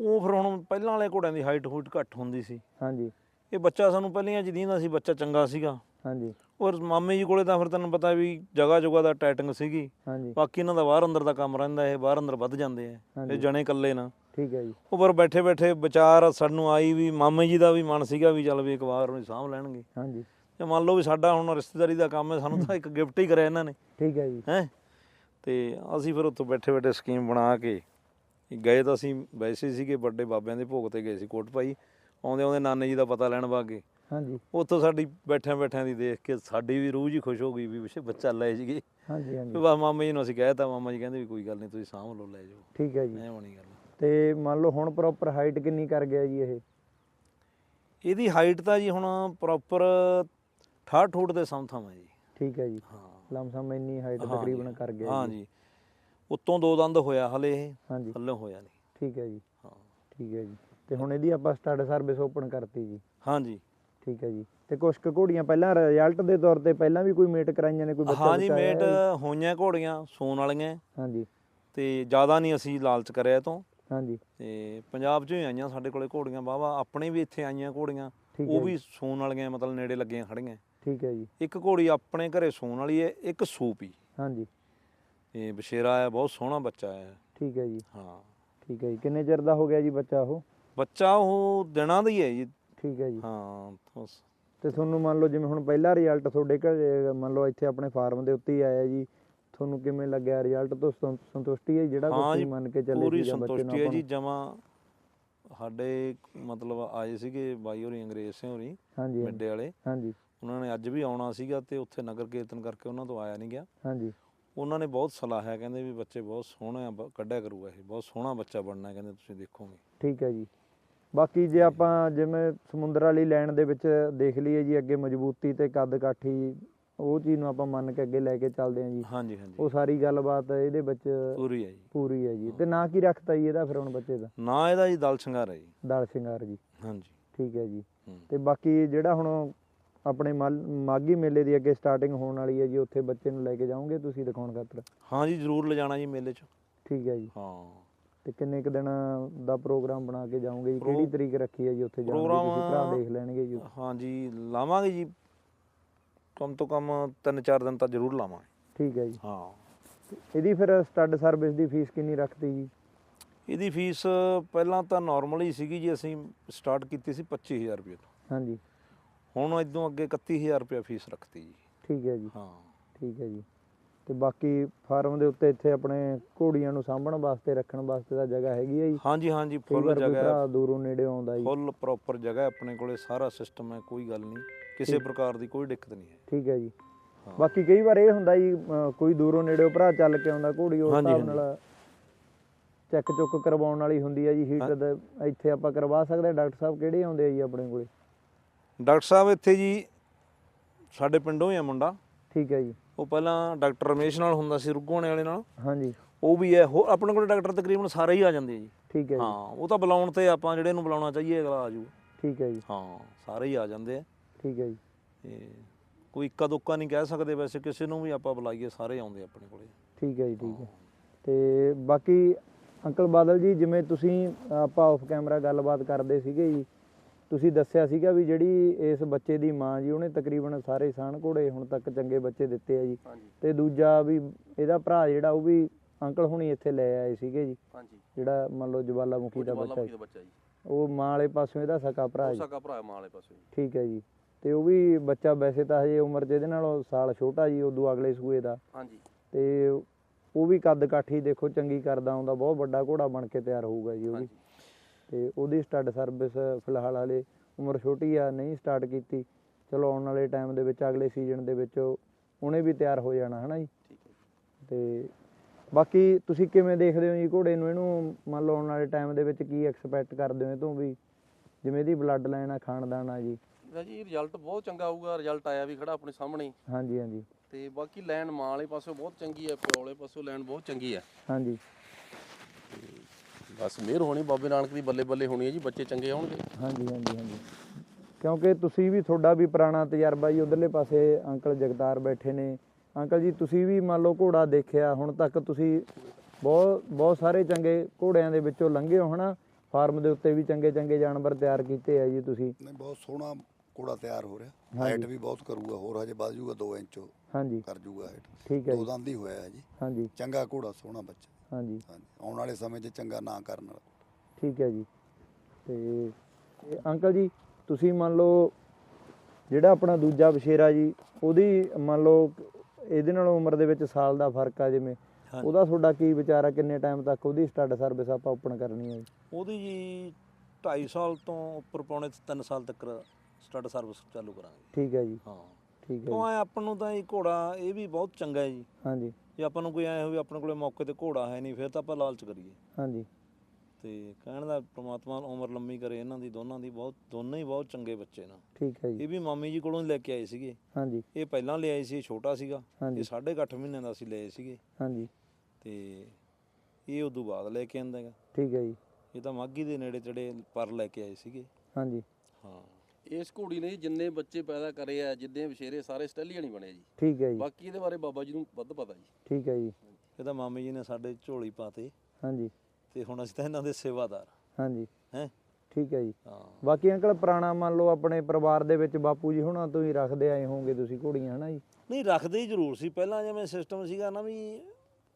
ਉਹ ਫਿਰ ਹੁਣ ਪਹਿਲਾਂ ਵਾਲੇ ਘੋੜਿਆਂ ਦੀ ਹਾਈਟ ਹੂਟ ਘੱਟ ਹੁੰਦੀ ਸੀ। ਹਾਂਜੀ। ਇਹ ਬੱਚਾ ਸਾਨੂੰ ਪਹਿਲੀਆਂ ਚ ਦੀਂਦਾ ਸੀ ਬੱਚਾ ਚੰਗਾ ਸੀਗਾ। ਹਾਂਜੀ। ਔਰ ਮਾਮੇ ਜੀ ਕੋਲੇ ਤਾਂ ਫਿਰ ਤੈਨੂੰ ਪਤਾ ਵੀ ਜਗ੍ਹਾ ਜਗ੍ਹਾ ਦਾ ਟਾਈਟਿੰਗ ਸੀਗੀ। ਹਾਂਜੀ। ਬਾਕੀ ਇਹਨਾਂ ਦਾ ਬਾਹਰ ਅੰਦਰ ਦਾ ਕੰਮ ਰਹਿੰਦਾ ਇਹ ਬਾਹਰ ਅੰਦਰ ਵੱਧ ਜਾਂਦੇ ਆ। ਇਹ ਜਣੇ ਇਕੱਲੇ ਨਾ। ਠੀਕ ਹੈ ਜੀ। ਉਹ ਪਰ ਬੈਠੇ ਬੈਠੇ ਵਿਚਾਰ ਸਾਨੂੰ ਆਈ ਵੀ ਮਾਮੇ ਜੀ ਦਾ ਵੀ ਮਨ ਸੀਗਾ ਵੀ ਚੱਲ ਵੀ ਇੱਕ ਵਾਰ ਨੂੰ ਸਾਂਭ ਲੈਣਗੇ। ਹਾਂਜੀ। ਤੇ ਮੰਨ ਲਓ ਵੀ ਸਾਡਾ ਹੁਣ ਰਿਸ਼ਤੇਦਾਰੀ ਦਾ ਕੰਮ ਹੈ ਸਾਨੂੰ ਤਾਂ ਇੱਕ ਗਿਫਟ ਹੀ ਕਰਿਆ ਇਹਨਾਂ ਨੇ। ਠੀਕ ਹੈ ਜੀ। ਹੈ? ਤੇ ਅਸੀਂ ਫਿਰ ਉੱਥੋਂ ਬੈਠੇ ਬੈਠੇ ਸਕੀਮ ਬਣਾ ਕੇ ਗਏ ਤਾਂ ਅਸੀਂ ਵੈਸੇ ਸੀਗੇ ਵੱਡੇ ਬਾਬਿਆਂ ਦੇ ਭੋਗ ਤੇ ਗਏ ਸੀ ਕੋਟ ਭਾਈ। ਆਉਂਦੇ ਆਉਂਦੇ ਨਾਨੇ ਜੀ ਦਾ ਪਤਾ ਲੈਣ ਵਾਗੇ। ਹਾਂਜੀ। ਉੱਥੋਂ ਸਾਡੀ ਬੈਠਿਆਂ ਬੈਠਿਆਂ ਦੀ ਦੇਖ ਕੇ ਸਾਡੀ ਵੀ ਰੂਹ ਜੀ ਖੁਸ਼ ਹੋ ਗਈ ਵੀ ਵਿਸ਼ੇ ਬੱਚਾ ਲੈ ਜੀਗੇ ਹਾਂਜੀ ਹਾਂਜੀ। ਬਸ ਮਾਮਾ ਜੀ ਨੂੰ ਅਸੀਂ ਕਹਿਤਾ ਮਾਮਾ ਜੀ ਕਹਿੰਦੇ ਵੀ ਕੋਈ ਗੱਲ ਨਹੀਂ ਤੁਸੀਂ ਸਾਂਭ ਲਓ ਲੈ ਜਾਓ। ਠੀਕ ਹੈ ਜੀ। ਐ ਬਣੀ ਗੱਲ। ਤੇ ਮੰਨ ਲਓ ਹੁਣ ਪ੍ਰੋਪਰ ਹਾਈਟ ਕਿੰਨੀ ਕਰ ਗਿਆ ਜੀ ਇਹ? ਇਹਦੀ ਹਾਈਟ ਤਾਂ ਜੀ ਹੁਣ ਪ੍ਰੋਪਰ 68 ਫੁੱਟ ਦੇ ਸਮਥਾਂ ਹੈ ਜੀ। ਠੀਕ ਹੈ ਜੀ। ਹਾਂ। ਲਮਸਮ ਇੰਨੀ ਹਾਈਟ ਤਕਰੀਬਨ ਜੀ, ਕਰ ਗਿਆ ਹਾਂ ਜੀ। ਉੱਤੋਂ ਦੋ ਦੰਦ ਹੋਇਆ ਹਲੇ ਇਹ ਹਾਂਜੀ। ਥੱਲੇ ਹੋਇਆ ਨਹੀਂ। ਠੀਕ ਹੈ ਜੀ। ਹਾਂ। ਠੀਕ ਹੈ ਜੀ। ਤੇ ਹੁਣ ਇਹਦੀ ਆਪਾਂ ਸਟਾਰਟ ਸਰਵਿਸ ਓਪਨ ਕਰਤੀ ਜੀ। ਹਾਂ ਜੀ ਠੀਕ ਹੈ ਜੀ। ਤੇ ਕੁਛ ਕੁ ਘੋੜੀਆਂ ਪਹਿਲਾਂ ਰਿਜ਼ਲਟ ਦੇ ਤੌਰ ਤੇ ਪਹਿਲਾਂ ਵੀ ਕੋਈ ਮੇਟ ਕਰਾਈਆਂ ਨੇ ਕੋਈ ਬੱਚਾ ਹਾਂ ਜੀ ਬਚਾ ਆਇਆ ਮੇਟ? ਹੋਈਆਂ ਘੋੜੀਆਂ ਸੂਣ ਵਾਲੀਆਂ। ਹਾਂਜੀ। ਤੇ ਜ਼ਿਆਦਾ ਨਹੀਂ ਅਸੀਂ ਲਾਲਚ ਕਰਿਆ ਤੋਂ। ਹਾਂਜੀ। ਤੇ ਪੰਜਾਬ 'ਚੋਂ ਹੀ ਆਈਆਂ ਸਾਡੇ ਕੋਲੇ ਘੋੜੀਆਂ ਵਾਹਵਾ ਆਪਣੇ ਵੀ ਇੱਥੇ ਆਈਆਂ ਘੋੜੀਆਂ। ਉਹ ਵੀ ਸੂਣ ਵਾਲੀਆਂ ਮਤਲਬ ਨੇੜੇ ਲੱਗੀਆਂ ਖੜੀਆਂ ਠੀਕ ਹੈ ਜੀ। ਇੱਕ ਘੋੜੀ ਆਪਣੇ ਘਰੇ ਸੂਣ ਵਾਲੀ ਹੈ ਇੱਕ ਸੂਪੀ ਹਾਂਜੀ। ਇਹ ਬਸ਼ੇਰਾ ਹੈ ਬਹੁਤ ਸੋਹਣਾ ਬੱਚਾ ਹੈ। ਠੀਕ ਹੈ ਜੀ। ਹਾਂ। ਠੀਕ ਹੈ ਜੀ। ਕਿੰਨੇ ਚਿਰ ਦਾ ਹੋ ਗਿਆ ਜੀ ਬੱਚਾ ਉਹ? ਬੱਚਾ ਉਹ ਦਿਨਾਂ ਦਾ ਹੀ ਹੈ ਜੀ। ਠੀਕ ਹੈ ਜੀ। ਹਾਂ ਬਸ। ਤੇ ਤੁਹਾਨੂੰ ਮੰਨ ਲਓ ਜਿਵੇਂ ਹੁਣ ਪਹਿਲਾ ਰਿਜ਼ਲਟ ਤੁਹਾਡੇ ਘਰੇ ਮੰਨ ਲਓ ਇੱਥੇ ਆਪਣੇ ਫਾਰਮ ਦੇ ਉੱਤੇ ਹੀ ਆਇਆ ਜੀ। ਤੁਹਾਨੂੰ ਕਿਵੇਂ ਲੱਗਿਆ? ਰਿਜ਼ਲਟ ਤੋਂ ਸੰਤੁਸ਼ਟੀ ਹੈ ਜਿਹੜਾ ਹਾਂ ਜੀ ਮੰਨ ਕੇ ਚੱਲੇ ਪੂਰੀ ਸੀਗਾ ਬੱਚੇ ਨੂੰ ਸੰਤੁਸ਼ਟੀ ਹੈ ਆਪਾਂ ਜੀ ਨੂੰ? ਜਮਾ ਸਾਡੇ ਮਤਲਬ ਆਏ ਸੀਗੇ ਬਾਈ ਹੋਰੀ ਅੰਗਰੇਜ਼ ਸਿੰਘ ਹੋਰੀ ਹਾਂਜੀ ਹਾਂਜੀ, ਮਿੱਡੇ ਵਾਲੇ। ਹਾਂਜੀ। ਉਹਨਾਂ ਨੇ ਅੱਜ ਵੀ ਆਉਣਾ ਸੀਗਾ ਤੇ ਉੱਥੇ ਨਗਰ ਕੀਰਤਨ ਕਰਕੇ ਉਹਨਾਂ ਤੋਂ ਆਇਆ ਨਹੀਂ ਗਿਆ। ਹਾਂਜੀ। ਉਹਨਾਂ ਨੇ ਬਹੁਤ ਸਲਾਹ ਹੈ ਕਹਿੰਦੇ ਵੀ ਬੱਚੇ ਬਹੁਤ ਸੋਹਣੇ ਆ ਬ- ਕੱਢਿਆ ਕਰੂਗਾ ਇਹ ਬਹੁਤ ਸੋਹਣਾ ਬੱਚਾ ਬਣਨਾ ਕਹਿੰਦੇ ਤੁਸੀਂ ਦੇਖੋਗੇ। ਠੀਕ ਹੈ ਜੀ। ਬਾਕੀ ਜੇ ਆਪਾਂ ਜਿਵੇਂ ਸਮੁੰਦਰ ਵਾਲੀ ਲਾਈਨ ਦੇ ਵਿੱਚ ਦੇਖ ਲਈਏ ਜੀ ਅੱਗੇ ਮਜ਼ਬੂਤੀ ਤੇ ਕੱਦ ਕਾਠੀ ਉਹ ਚੀਜ਼ ਨੂੰ ਆਪਾਂ ਮੰਨ ਕੇ ਅੱਗੇ ਲੈ ਕੇ ਚੱਲਦੇ ਹਾਂ ਜੀ। ਹਾਂਜੀ ਹਾਂਜੀ। ਉਹ ਸਾਰੀ ਗੱਲਬਾਤ ਇਹਦੇ ਵਿੱਚ ਪੂਰੀ ਹੈ ਜੀ। ਪੂਰੀ ਹੈ ਜੀ। ਤੇ ਨਾਂ ਕੀ ਰੱਖਤਾ ਜੀ ਇਹਦਾ ਫਿਰ ਹੁਣ ਬੱਚੇ ਦਾ? ਨਾ ਇਹਦਾ ਜੀ ਦਲ ਸ਼ਿੰਗਾਰ ਹੈ ਜੀ। ਦਲ ਸ਼ਿੰਗਾਰ ਜੀ। ਹਾਂਜੀ। ਠੀਕ ਹੈ ਜੀ। ਹੂੰ। ਤੇ ਬਾਕੀ ਜਿਹੜਾ ਹੁਣ ਆਪਣੇ ਮਾਘੀ ਮੇਲੇ ਦੀ ਅੱਗੇ ਸਟਾਰਟਿੰਗ ਹੋਣ ਵਾਲੀ ਹੈ ਜੀ ਉੱਥੇ ਬੱਚੇ ਨੂੰ ਲੈ ਕੇ ਜਾਓਗੇ ਤੁਸੀਂ ਦਿਖਾਉਣ ਖਾਤਰ? ਹਾਂ ਜੀ ਜ਼ਰੂਰ ਲਿਜਾਣਾ ਜੀ ਮੇਲੇ 'ਚ। ਠੀਕ ਹੈ ਜੀ। ਹਾਂ। ਤੇ ਕਿੰਨੇ ਕੁ ਦਿਨ ਦਾ ਪ੍ਰੋਗਰਾਮ ਬਣਾ ਕੇ ਜਾਓਗੇ ਜੀ? ਕਿਹੜੀ ਤਰੀਕ ਰੱਖੀ ਹੈ ਜੀ ਉੱਥੇ ਜਾਣ ਦੀ? ਤੁਸੀਂ ਭਰਾ ਦੇਖ ਲੈਣਗੇ ਜੀ। ਹਾਂ ਜੀ ਲਾਵਾਂਗੇ ਜੀ। ਕਮ ਤੋਂ ਕਮ 3-4 ਦਿਨ ਤਾਂ ਜ਼ਰੂਰ ਲਾਵਾਂਗੇ। ਠੀਕ ਹੈ ਜੀ। ਹਾਂ। ਇਹਦੀ ਫਿਰ ਸਟੱਡ ਸਰਵਿਸ ਦੀ ਫੀਸ ਕਿੰਨੀ ਰੱਖਤੀ ਜੀ? ਇਹਦੀ ਫੀਸ ਪਹਿਲਾਂ ਤਾਂ ਨਾਰਮਲ ਹੀ ਸੀਗੀ ਜੀ ਅਸੀਂ ਸਟਾਰਟ ਕੀਤੀ ਸੀ 25000 ਰੁਪਏ ਤੋਂ। ਹਾਂਜੀ। ਹੁਣ ਇਦੋਂ ਅੱਗੇ 31000 ਰੁਪਏ ਫੀਸ ਰੱਖਤੀ ਜੀ। ਠੀਕ ਹੈ ਜੀ। ਹਾਂ। ਠੀਕ ਹੈ ਜੀ। ਤੇ ਬਾਕੀ ਫਾਰਮ ਦੇ ਉੱਤੇ ਇੱਥੇ ਆਪਣੇ ਘੋੜੀਆਂ ਨੂੰ ਸਾਂਭਣ ਵਾਸਤੇ ਰੱਖਣ ਵਾਸਤੇ ਤਾਂ ਜਗ੍ਹਾ ਹੈਗੀ ਹੈ ਜੀ। ਹਾਂਜੀ ਹਾਂਜੀ ਫੁੱਲ ਜਗ੍ਹਾ ਹੈ। ਦੂਰੋਂ ਨੇੜੇ ਆਉਂਦਾ ਜੀ। ਫੁੱਲ ਪ੍ਰੋਪਰ ਜਗ੍ਹਾ ਆਪਣੇ ਕੋਲੇ ਸਾਰਾ ਸਿਸਟਮ ਹੈ ਕੋਈ ਗੱਲ ਨਹੀਂ। ਕਿਸੇ ਪ੍ਰਕਾਰ ਦੀ ਕੋਈ ਦਿੱਕਤ ਨਹੀਂ ਹੈ। ਠੀਕ ਹੈ ਜੀ। ਬਾਕੀ ਕਈ ਵਾਰ ਇਹ ਹੁੰਦਾ ਜੀ ਕੋਈ ਦੂਰੋਂ ਨੇੜੇੋਂ ਭਰਾ ਚੱਲ ਕੇ ਆਉਂਦਾ ਘੋੜੀ ਉਸ ਹਿਸਾਬ ਨਾਲ ਚੈੱਕ ਚੁੱਕ ਕਰਵਾਉਣ ਵਾਲੀ ਹੁੰਦੀ ਹੈ ਜੀ ਹੀਟ ਇੱਥੇ ਆਪਾਂ ਕਰਵਾ ਸਕਦੇ ਡਾਕਟਰ ਸਾਹਿਬ ਕਿਹੜੇ ਆਉਂਦੇ ਆ ਜੀ ਆਪਣੇ ਕੋਲੇ? ਡਾਕਟਰ ਸਾਹਿਬ ਇੱਥੇ ਜੀ ਸਾਡੇ ਪਿੰਡੋਂ ਹੀ ਆ ਮੁੰਡਾ। ਠੀਕ ਹੈ ਜੀ। ਉਹ ਪਹਿਲਾਂ ਡਾਕਟਰ ਰਮੇਸ਼ ਨਾਲ ਹੁੰਦਾ ਸੀ ਰੁੱਗੋਣੇ ਵਾਲੇ ਨਾਲ। ਹਾਂਜੀ। ਉਹ ਵੀ ਹੈ ਹੋਰ ਆਪਣੇ ਕੋਲੇ ਡਾਕਟਰ ਤਕਰੀਬਨ ਸਾਰੇ ਹੀ ਆ ਜਾਂਦੇ ਆ ਜੀ। ਠੀਕ ਹੈ ਜੀ। ਹਾਂ ਉਹ ਤਾਂ ਬੁਲਾਉਣ ਤੇ ਆਪਾਂ ਜਿਹੜੇ ਨੂੰ ਬੁਲਾਉਣਾ ਚਾਹੀਏ ਅਗਲਾ ਆ ਜੂ। ਠੀਕ ਹੈ ਜੀ। ਹਾਂ ਸਾਰੇ ਹੀ ਆ ਜਾਂਦੇ ਆ। ਠੀਕ ਹੈ ਜੀ। ਤੇ ਕੋਈ ਇੱਕਾ ਦੁੱਕਾ ਨਹੀਂ ਕਹਿ ਸਕਦੇ ਵੈਸੇ ਕਿਸੇ ਨੂੰ ਵੀ ਆਪਾਂ ਬੁਲਾਈਏ ਸਾਰੇ ਆਉਂਦੇ ਆਪਣੇ ਕੋਲੇ। ਠੀਕ ਹੈ ਜੀ ਠੀਕ ਹੈ। ਤੇ ਬਾਕੀ ਅੰਕਲ ਬਾਦਲ ਜੀ ਜਿਵੇਂ ਤੁਸੀਂ ਆਪਾਂ ਆਫ ਕੈਮਰਾ ਗੱਲਬਾਤ ਕਰਦੇ ਸੀਗੇ ਜੀ ਤੁਸੀਂ ਦੱਸਿਆ ਸੀਗਾ ਵੀ ਜਿਹੜੀ ਇਸ ਬੱਚੇ ਦੀ ਮਾਂ ਜੀ ਉਹਨੇ ਤਕਰੀਬਨ ਸਾਰੇ ਸਾਨ ਘੋੜੇ ਹੁਣ ਤੱਕ ਚੰਗੇ ਬੱਚੇ ਦਿੱਤੇ ਆ ਜੀ। ਤੇ ਦੂਜਾ ਵੀ ਇਹਦਾ ਭਰਾ ਜਿਹੜਾ ਉਹ ਵੀ ਅੰਕਲ ਹੁਣੀ ਇੱਥੇ ਲੈ ਆਏ ਸੀਗੇ ਜੀ। ਹਾਂਜੀ। ਜਿਹੜਾ ਮੰਨ ਲਓ ਜਵਾਲਾਮੁਖੀ ਦਾ ਬੱਚਾ ਜੀ। ਦਾ ਬੱਚਾ ਜੀ। ਉਹ ਮਾਂ ਵਾਲੇ ਪਾਸੋਂ ਇਹਦਾ ਸਕਾ ਭਰਾ ਜੀ। ਸਕਾ ਭਰਾ ਮਾਂ ਵਾਲੇ ਪਾਸੇ ਠੀਕ ਹੈ ਜੀ। ਤੇ ਉਹ ਵੀ ਬੱਚਾ ਵੈਸੇ ਤਾਂ ਹਜੇ ਉਮਰ 'ਚ ਇਹਦੇ ਨਾਲੋਂ ਸਾਲ ਛੋਟਾ ਜੀ ਉਦੋਂ ਅਗਲੇ ਸੂਏ ਦਾ। ਹਾਂਜੀ। ਤੇ ਉਹ ਵੀ ਕੱਦ ਕਾਠੀ ਦੇਖੋ ਚੰਗੀ ਕਰਦਾ ਆਉਂਦਾ ਬਹੁਤ ਵੱਡਾ ਘੋੜਾ ਬਣ ਕੇ ਤਿਆਰ ਹੋਊਗਾ ਜੀ ਉਹ ਵੀ। ਤੇ ਉਹਦੀ ਸਟੱਡ ਸਰਵਿਸ ਫਿਲਹਾਲ ਹਲੇ ਉਮਰ ਛੋਟੀ ਆ ਨਹੀਂ ਸਟਾਰਟ ਕੀਤੀ। ਚਲੋ ਆਉਣ ਵਾਲੇ ਟਾਈਮ ਦੇ ਵਿੱਚ ਅਗਲੇ ਸੀਜ਼ਨ ਦੇ ਵਿੱਚ ਉਹਨੇ ਵੀ ਤਿਆਰ ਹੋ ਜਾਣਾ ਹਨਾ ਜੀ। ਤੇ ਬਾਕੀ ਤੁਸੀਂ ਕਿਵੇਂ ਦੇਖਦੇ ਹੋ ਜੀ ਘੋੜੇ ਨੂੰ? ਇਹਨੂੰ ਮੰਨ ਲਓ ਆਉਣ ਵਾਲੇ ਟਾਈਮ ਦੇ ਵਿੱਚ ਕੀ ਐਕਸਪੈਕਟ ਕਰਦੇ ਹੋ ਇਹ ਤੋਂ ਵੀ? ਜਿਵੇਂ ਇਹਦੀ ਬਲੱਡ ਲਾਈਨ ਆ ਖਾਨਦਾਨ ਆ ਜੀ। ਜੀ ਰਿਜ਼ਲਟ ਬਹੁਤ ਚੰਗਾ ਆਊਗਾ। ਰਿਜ਼ਲਟ ਆਇਆ ਵੀ ਖੜਾ ਆਪਣੇ ਸਾਹਮਣੇ। ਹਾਂਜੀ ਹਾਂਜੀ। ਤੇ ਬਾਕੀ ਲੈਣ ਮਾਂ ਵਾਲੇ ਪਾਸੋਂ ਬਹੁਤ ਚੰਗੀ ਹੈ ਪਿਓ ਵਾਲੇ ਪਾਸੋਂ ਲੈਣ ਬਹੁਤ ਚੰਗੀ ਹੈ ਹਾਂਜੀ। ਬਸ ਮਿਹਰ ਹੋਣੀ ਬਾਬੇ ਨਾਨਕ ਦੀ ਬੱਲੇ ਬੱਲੇ ਹੋਣੀ ਹੈ ਜੀ ਬੱਚੇ ਚੰਗੇ ਆਉਣਗੇ ਹਾਂਜੀ ਹਾਂਜੀ ਹਾਂਜੀ। ਕਿਉਂਕਿ ਤੁਸੀਂ ਵੀ ਤੁਹਾਡਾ ਵੀ ਪੁਰਾਣਾ ਤਜਰਬਾ ਜੀ ਉਧਰਲੇ ਪਾਸੇ ਅੰਕਲ ਜਗਤਾਰ ਬੈਠੇ ਨੇ। ਅੰਕਲ ਜੀ ਤੁਸੀਂ ਵੀ ਮੰਨ ਲਓ ਘੋੜਾ ਦੇਖਿਆ ਹੁਣ ਤੱਕ ਤੁਸੀਂ ਬਹੁਤ ਬਹੁਤ ਸਾਰੇ ਚੰਗੇ ਘੋੜਿਆਂ ਦੇ ਵਿੱਚੋਂ ਲੰਘੇ ਹੋ ਹਨਾ? ਫਾਰਮ ਦੇ ਉੱਤੇ ਵੀ ਚੰਗੇ ਚੰਗੇ ਜਾਨਵਰ ਤਿਆਰ ਕੀਤੇ ਆ ਜੀ ਤੁਸੀਂ। ਨਹੀਂ ਬਹੁਤ ਸੋਹਣਾ ਘੋੜਾ ਤਿਆਰ ਹੋ ਰਿਹਾ। ਹਾਈਟ ਵੀ ਬਹੁਤ ਕਰੂਗਾ ਹੋਰ ਹਜੇ ਵੱਧ ਜੂਗਾ 2 ਇੰਚ ਹਾਂਜੀ। ਕਰ ਜੂਗਾ ਹਾਈਟ ਠੀਕ ਹੈ ਦੋ ਦੰਦ ਹੀ ਹੋਇਆ ਹੈ ਜੀ। ਹਾਂਜੀ। ਚੰਗਾ ਘੋੜਾ ਸੋਹਣਾ ਬੱਚਾ। ਹਾਂਜੀ। ਹਾਂਜੀ। ਆਉਣ ਵਾਲੇ ਸਮੇਂ 'ਚ ਚੰਗਾ ਨਾਂ ਕਰਨ ਵਾਲਾ। ਠੀਕ ਹੈ ਜੀ। ਤੇ ਤੇ ਅੰਕਲ ਜੀ ਤੁਸੀਂ ਮੰਨ ਲਓ ਜਿਹੜਾ ਆਪਣਾ ਦੂਜਾ ਬਸ਼ੇਰਾ ਜੀ ਉਹਦੀ ਮੰਨ ਲਓ ਇਹਦੇ ਨਾਲ ਉਮਰ ਦੇ ਵਿੱਚ ਸਾਲ ਦਾ ਫ਼ਰਕ ਆ ਜਿਵੇਂ ਉਹਦਾ ਤੁਹਾਡਾ ਕੀ ਵਿਚਾਰ ਆ? ਕਿੰਨੇ ਟਾਈਮ ਤੱਕ ਉਹਦੀ ਸਟੱਡ ਸਰਵਿਸ ਆਪਾਂ ਓਪਨ ਕਰਨੀ ਹੈ ਜੀ? ਉਹਦੀ ਜੀ 2.5 ਸਾਲ ਤੋਂ ਉੱਪਰ ਪੌਣੇ 3 ਸਾਲ ਤੱਕ ਸਟੱਡ ਸਰਵਿਸ ਚਾਲੂ ਕਰਾਂਗੇ। ਠੀਕ ਹੈ ਜੀ। ਹਾਂ। ਠੀਕ ਹੈ ਐ ਆਪਾਂ ਨੂੰ ਤਾਂ ਇਹ ਘੋੜਾ ਇਹ ਵੀ ਬਹੁਤ ਚੰਗਾ ਹੈ ਜੀ। ਹਾਂਜੀ। ਜੇ ਆਪਾਂ ਨੂੰ ਕੋਈ ਐ ਹੋਵੇ ਆਪਣੇ ਕੋਲੇ ਮੌਕੇ ਤੇ ਘੋੜਾ ਹੈ ਨਹੀਂ ਫਿਰ ਤਾਂ ਆਪਾਂ ਲਾਲਚ ਕਰੀਏ। ਹਾਂਜੀ। ਤੇ ਕਹਿਣ ਦਾ ਪ੍ਰਮਾਤਮਾ ਉਮਰ ਲੰਮੀ ਕਰੇ ਇਹਨਾਂ ਦੀ ਦੋਨਾਂ ਦੀ ਬਹੁਤ ਦੋਨੇ ਹੀ ਬਹੁਤ ਚੰਗੇ ਬੱਚੇ ਨੇ। ਠੀਕ ਹੈ ਜੀ। ਇਹ ਵੀ ਮਾਮੀ ਜੀ ਕੋਲੋਂ ਹੀ ਲੈ ਕੇ ਆਏ ਸੀਗੇ। ਹਾਂਜੀ। ਇਹ ਪਹਿਲਾਂ ਲਿਆਏ ਸੀ ਇਹ ਛੋਟਾ ਸੀਗਾ। ਇਹ ਸਾਢੇ ਕੁ ਅੱਠ ਮਹੀਨਿਆਂ ਦਾ ਅਸੀਂ ਲਏ ਸੀਗੇ। ਹਾਂਜੀ। ਤੇ ਇਹ ਉਦੋਂ ਬਾਅਦ ਲੈ ਕੇ ਆਂਦਾ ਹੈਗਾ। ਠੀਕ ਹੈ ਜੀ। ਇਹ ਤਾਂ ਮਾਗੀ ਦੇ ਨੇੜੇ ਤੇੜੇ ਪਰ ਲੈ ਕੇ ਆਏ ਸੀਗੇ। ਹਾਂਜੀ। ਹਾਂ। ਇਸ ਘੋੜੀ ਨੇ ਜਿੰਨੇ ਬੱਚੇ ਪੈਦਾ ਕਰੇ ਆ ਜਿੰਨੇ ਵਿਸ਼ੇਰੇ ਸਾਰੇ ਸਟੈਲੀਅਨ ਹੀ ਬਣੇ ਜੀ। ਠੀਕ ਹੈ ਜੀ। ਬਾਕੀ ਇਹਦੇ ਬਾਰੇ ਬਾਬਾ ਜੀ ਨੂੰ ਵੱਧ ਪਤਾ ਜੀ। ਠੀਕ ਹੈ ਜੀ। ਇਹ ਤਾਂ ਮਾਮੀ ਜੀ ਨੇ ਸਾਡੇ ਝੋਲੀ ਪਾਤੇ। ਹਾਂਜੀ। ਤੇ ਹੁਣ ਅਸੀਂ ਤਾਂ ਇਹਨਾਂ ਦੇ ਸੇਵਾਦਾਰ। ਹਾਂਜੀ। ਹੈ? ਠੀਕ ਹੈ ਜੀ। ਹਾਂ। ਬਾਕੀ ਅੰਕਲ ਪੁਰਾਣਾ ਮੰਨ ਲਓ ਆਪਣੇ ਪਰਿਵਾਰ ਦੇ ਵਿੱਚ ਬਾਪੂ ਜੀ ਹੁਣਾਂ ਤੋਂ ਹੀ ਰੱਖਦੇ ਆਏ ਹੋਵੋਗੇ ਤੁਸੀਂ ਘੋੜੀਆਂ ਹਨਾ ਜੀ? ਨਹੀਂ ਰੱਖਦੇ ਹੀ ਜ਼ਰੂਰ ਸੀ। ਪਹਿਲਾਂ ਜਿਵੇਂ ਸਿਸਟਮ ਸੀਗਾ ਨਾ ਵੀ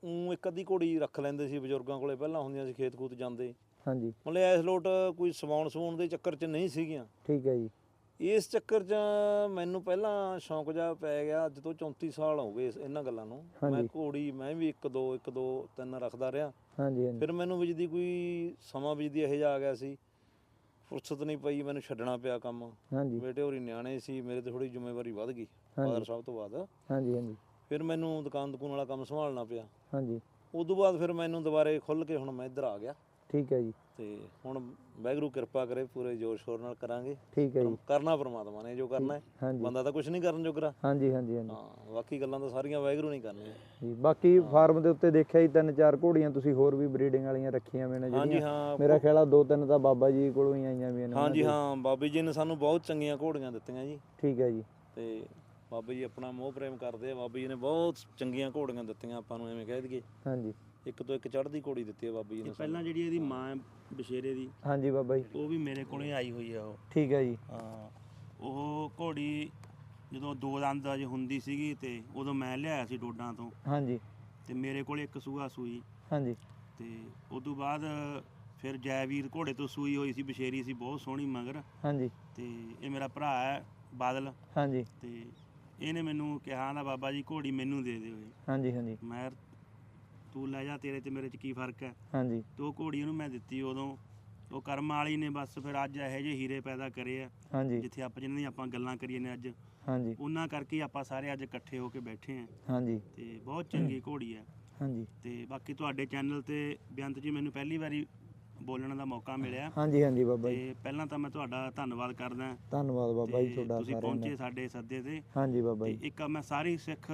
ਊਂ ਇੱਕ ਅੱਧੀ ਘੋੜੀ ਰੱਖ ਲੈਂਦੇ ਸੀ ਬਜ਼ੁਰਗਾਂ ਕੋਲੇ। ਪਹਿਲਾਂ ਹੁੰਦੀਆਂ ਸੀ ਖੇਤ ਖੂਤ ਜਾਂਦੇ। ਹਾਂਜੀ। ਮਤਲਬ ਇਸ ਲੋਟ ਕੋਈ ਸਵਾਉਣ ਸਵਾਉਣ ਦੇ ਚੱਕਰ 'ਚ ਨਹੀਂ ਸੀਗੀਆਂ। ਠੀਕ ਹੈ ਜੀ। ਇਸ ਚੱਕਰ 'ਚ ਮੈਨੂੰ ਪਹਿਲਾਂ ਸ਼ੌਂਕ ਜਾ ਪੈ ਗਿਆ ਅੱਜ ਤੋਂ 34 ਸਾਲ ਹੋ ਗਏ ਇਸ- ਇਹਨਾਂ ਗੱਲਾਂ ਨੂੰ। ਮੈਂ। ਘੋੜੀ ਮੈਂ ਵੀ ਇੱਕ ਦੋ ਇੱਕ ਦੋ ਤਿੰਨ ਰੱਖਦਾ ਰਿਹਾ। ਹਾਂਜੀ ਹਾਂਜੀ। ਫਿਰ ਮੈਨੂੰ ਵਿਜਦੀ ਕੋਈ ਸਮਾਂ ਵਿਜਦੀ ਇਹੋ ਜਿਹਾ ਆ ਗਿਆ ਸੀ। ਫੁਰਸਤ ਨਹੀਂ ਪਈ ਮੈਨੂੰ ਛੱਡਣਾ ਪਿਆ ਕੰਮ। ਹਾਂਜੀ। ਬੇਟੇ ਹੋਰੀ ਨਿਆਣੇ ਸੀ ਮੇਰੇ ਤੇ ਥੋੜੀ ਜ਼ਿੰਮੇਵਾਰੀ ਵੱਧ ਗਈ। ਫਾਦਰ ਸਾਹਿਬ ਤੋਂ ਬਾਅਦ ਹਾਂਜੀ ਹਾਂਜੀ। ਫਿਰ ਮੈਨੂੰ ਦੁਕਾਨ ਦੁਕਾਨ ਵਾਲਾ ਕੰਮ ਸੰਭਾਲਣਾ ਪਿਆ। ਹਾਂਜੀ। ਉਦੋਂ ਬਾਅਦ ਫਿਰ ਮੈਨੂੰ ਦੁਬਾਰੇ ਖੁੱਲ ਕੇ ਹੁਣ ਮੈਂ ਇੱਧਰ ਆ ਗਿਆ। ਠੀਕ ਹੈ ਜੀ। ਤੇ ਹੁਣ ਵਾਹਿਗੁਰੂ ਕਿਰਪਾ ਕਰੇ ਪੂਰੇ ਜੋਰ ਸ਼ੋਰ ਨਾਲ ਕਰਾਂਗੇ। ਠੀਕ ਹੈ ਜੀ। ਕਰਨਾ ਪਰਮਾਤਮਾ ਨੇ ਜੋ ਕਰਨਾ ਹੈ। ਬੰਦਾ ਤਾਂ ਕੁਝ ਨਹੀਂ ਕਰਨ ਜੋਗਰਾ ਹਾਂਜੀ ਹਾਂਜੀ ਹਾਂਜੀ। ਹਾਂ ਬਾਕੀ ਗੱਲਾਂ ਤਾਂ ਸਾਰੀਆਂ ਵਾਹਿਗੁਰੂ ਨਹੀਂ ਕਰਨੀਆਂ। ਜੀ ਬਾਕੀ ਫਾਰਮ ਦੇ ਉੱਤੇ ਦੇਖਿਆ ਜੀ ਤਿੰਨ ਚਾਰ ਘੋੜੀਆਂ ਤੁਸੀਂ ਹੋਰ ਵੀ ਬਰੀਡਿੰਗ ਵਾਲੀਆਂ ਰੱਖੀਆਂ ਹੋਈਆਂ ਨੇ ਹਾਂਜੀ ਜਿਹੜੀਆਂ ਮੇਰਾ ਖਿਆਲ ਆ ਦੋ ਤਿੰਨ ਤਾਂ ਬਾਬਾ ਜੀ ਕੋਲੋਂ ਹੀ ਆਈਆਂ ਹੋਈਆਂ ਨੇ। ਹਾਂਜੀ। ਹਾਂ ਬਾਬੇ ਜੀ ਨੇ ਸਾਨੂੰ ਬਹੁਤ ਚੰਗੀਆਂ ਘੋੜੀਆਂ ਦਿੱਤੀਆਂ ਜੀ। ਠੀਕ ਹੈ ਜੀ। ਤੇ ਬਾਬੇ ਜੀ ਆਪਣਾ ਮੋਹ ਪ੍ਰੇਮ ਕਰਦੇ ਆ। ਬਾਬੇ ਜੀ ਨੇ ਬਹੁਤ ਚੰਗੀਆਂ ਘੋੜੀਆਂ ਦਿੱਤੀਆਂ ਆਪਾਂ ਨੂੰ ਐਵੇਂ ਕਹਿ ਦਈਏ। ਹਾਂਜੀ। ਇੱਕ ਤੋਂ ਇੱਕ ਚੜ੍ਹਦੀ ਘੋੜੀ ਦਿੱਤੀ ਹੈ ਬਾਬੇ ਜੀ ਨੇ ਸਾਨੂੰ। ਪਹਿਲਾਂ ਜਿਹੜੀ ਇਹਦੀ ਮਾਂ ਹੈ ਬਸ਼ੇਰੇ ਦੀ ਹਾਂਜੀ ਬਾਬਾ ਜੀ। ਉਹ ਵੀ ਮੇਰੇ ਕੋਲੇ ਆਈ ਹੋਈ ਆ ਉਹ। ਠੀਕ ਹੈ ਜੀ। ਹਾਂ ਉਹ ਘੋੜੀ ਜਦੋਂ ਦੋ ਦੰਦ ਅਜੇ ਹੁੰਦੀ ਸੀਗੀ ਤੇ ਉਦੋਂ ਮੈਂ ਲਿਆਇਆ ਸੀ ਡੋਡਾਂ ਤੋਂ। ਹਾਂਜੀ। ਤੇ ਮੇਰੇ ਕੋਲੇ ਇੱਕ ਸੂਆ ਸੂਈ। ਹਾਂਜੀ। ਤੇ ਉਦੋਂ ਬਾਅਦ ਫਿਰ ਜੈਵੀਰ ਘੋੜੇ ਤੋਂ ਸੂਈ ਹੋਈ ਸੀ ਬਸ਼ੇਰੀ ਸੀ ਬਹੁਤ ਸੋਹਣੀ ਮਗਰ। ਹਾਂਜੀ। ਤੇ ਇਹ ਮੇਰਾ ਭਰਾ ਹੈ ਬਾਦਲ। ਹਾਂਜੀ। ਤੇ ਇਹਨੇ ਮੈਨੂੰ ਕਿਹਾ ਨਾ ਬਾਬਾ ਜੀ ਘੋੜੀ ਮੈਨੂੰ ਦੇ ਦਿਓ। ਹਾਂਜੀ ਹਾਂਜੀ। ਮੈਂ ਤੂੰ ਲੈ ਜਾ ਤੇਰੇ ਤੇ ਮੇਰੇ ਚ ਕੀ ਫ਼ਰਕ ਹੈ? ਹਾਂਜੀ। ਤੇ ਉਹ ਘੋੜੀ ਉਹਨੂੰ ਮੈਂ ਦਿੱਤੀ ਉਦੋਂ। ਉਹ ਕਰਮ ਵਾਲੀ ਨੇ ਬਸ ਫਿਰ ਅੱਜ ਇਹੋ ਜਿਹੇ ਹੀਰੇ ਪੈਦਾ ਕਰੇ ਆ ਹਾਂਜੀ। ਜਿੱਥੇ ਆਪਾਂ ਜਿਨ੍ਹਾਂ ਦੀ ਆਪਾਂ ਗੱਲਾਂ ਕਰੀਏ ਨੇ ਅੱਜ। ਹਾਂਜੀ। ਉਹਨਾਂ ਕਰਕੇ ਹੀ ਆਪਾਂ ਸਾਰੇ ਅੱਜ ਇਕੱਠੇ ਹੋ ਕੇ ਬੈਠੇ ਆ। ਹਾਂਜੀ। ਤੇ ਬਹੁਤ ਚੰਗੀ ਘੋੜੀ ਹੈ। ਹਾਂਜੀ। ਤੇ ਬਾਕੀ ਤੁਹਾਡੇ ਚੈਨਲ ਤੇ ਬੇਅੰਤ ਜੀ ਮੈਨੂੰ ਪਹਿਲੀ ਵਾਰੀ ਬੋਲਣ ਦਾ ਮੌਕਾ ਮਿਲਿਆ। ਹਾਂਜੀ ਹਾਂਜੀ ਬਾਬਾ ਜੀ। ਤੇ ਪਹਿਲਾਂ ਤਾਂ ਮੈਂ ਤੁਹਾਡਾ ਧੰਨਵਾਦ ਕਰਦਾ। ਧੰਨਵਾਦ ਬਾਬਾ ਜੀ ਤੁਹਾਡਾ ਤੁਸੀਂ ਪਹੁੰਚੇ ਸਾਡੇ ਸੱਦੇ ਤੇ। ਹਾਂਜੀ ਬਾਬਾ ਜੀ। ਇੱਕ ਮੈਂ ਸਾਰੀ ਸਿੱਖ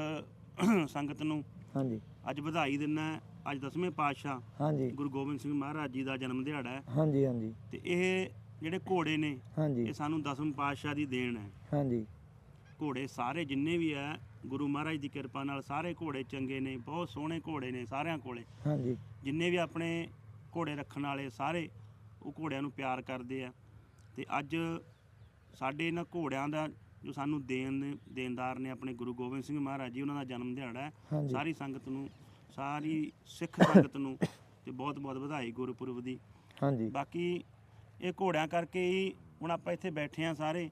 ਸੰਗਤ ਨੂੰ। ਹਾਂਜੀ। ਅੱਜ ਵਧਾਈ ਦਿੰਦਾ ਅੱਜ ਦਸਵੇਂ ਪਾਤਸ਼ਾਹ ਹਾਂਜੀ। ਗੁਰੂ ਗੋਬਿੰਦ ਸਿੰਘ ਮਹਾਰਾਜ ਜੀ ਦਾ ਜਨਮ ਦਿਹਾੜਾ ਹੈ। ਹਾਂਜੀ ਹਾਂਜੀ। ਤੇ ਇਹ ਜਿਹੜੇ ਘੋੜੇ ਨੇ ਹਾਂਜੀ। ਇਹ ਸਾਨੂੰ ਦਸਵੇਂ ਪਾਤਸ਼ਾਹ ਦੀ ਦੇਣ ਹੈ। ਹਾਂਜੀ। ਘੋੜੇ ਸਾਰੇ ਜਿੰਨੇ ਵੀ ਆ ਗੁਰੂ ਮਹਾਰਾਜ ਦੀ ਕਿਰਪਾ ਨਾਲ ਸਾਰੇ ਘੋੜੇ ਚੰਗੇ ਨੇ ਬਹੁਤ ਸੋਹਣੇ ਘੋੜੇ ਨੇ ਸਾਰਿਆਂ ਕੋਲੇ। ਹਾਂਜੀ। ਜਿੰਨੇ ਵੀ ਆਪਣੇ ਘੋੜੇ ਰੱਖਣ ਵਾਲੇ ਸਾਰੇ ਉਹ ਘੋੜਿਆਂ ਨੂੰ ਪਿਆਰ ਕਰਦੇ ਆ। ਤੇ ਅੱਜ ਸਾਡੇ ਇਹਨਾਂ ਘੋੜਿਆਂ ਦਾ ਜੋ ਸਾਨੂੰ ਦੇਣ ਦੇਣਦਾਰ ਨੇ ਆਪਣੇ ਗੁਰੂ ਗੋਬਿੰਦ ਸਿੰਘ ਮਹਾਰਾਜ ਜੀ ਉਹਨਾਂ ਦਾ ਜਨਮ ਦਿਹਾੜਾ ਹੈ। ਹਾਂਜੀ। ਸਾਰੀ ਸੰਗਤ ਨੂੰ ਸਾਰੀ ਸਿੱਖ ਸੰਗਤ ਨੂੰ ਤੇ ਬਹੁਤ ਬਹੁਤ ਵਧਾਈ ਗੁਰਪੁਰਬ ਦੀ। ਹਾਂਜੀ। ਬਾਕੀ ਇਹ ਘੋੜਿਆਂ ਕਰਕੇ ਹੀ ਹੁਣ ਆਪਾਂ ਇੱਥੇ ਬੈਠੇ ਆ ਸਾਰੇ।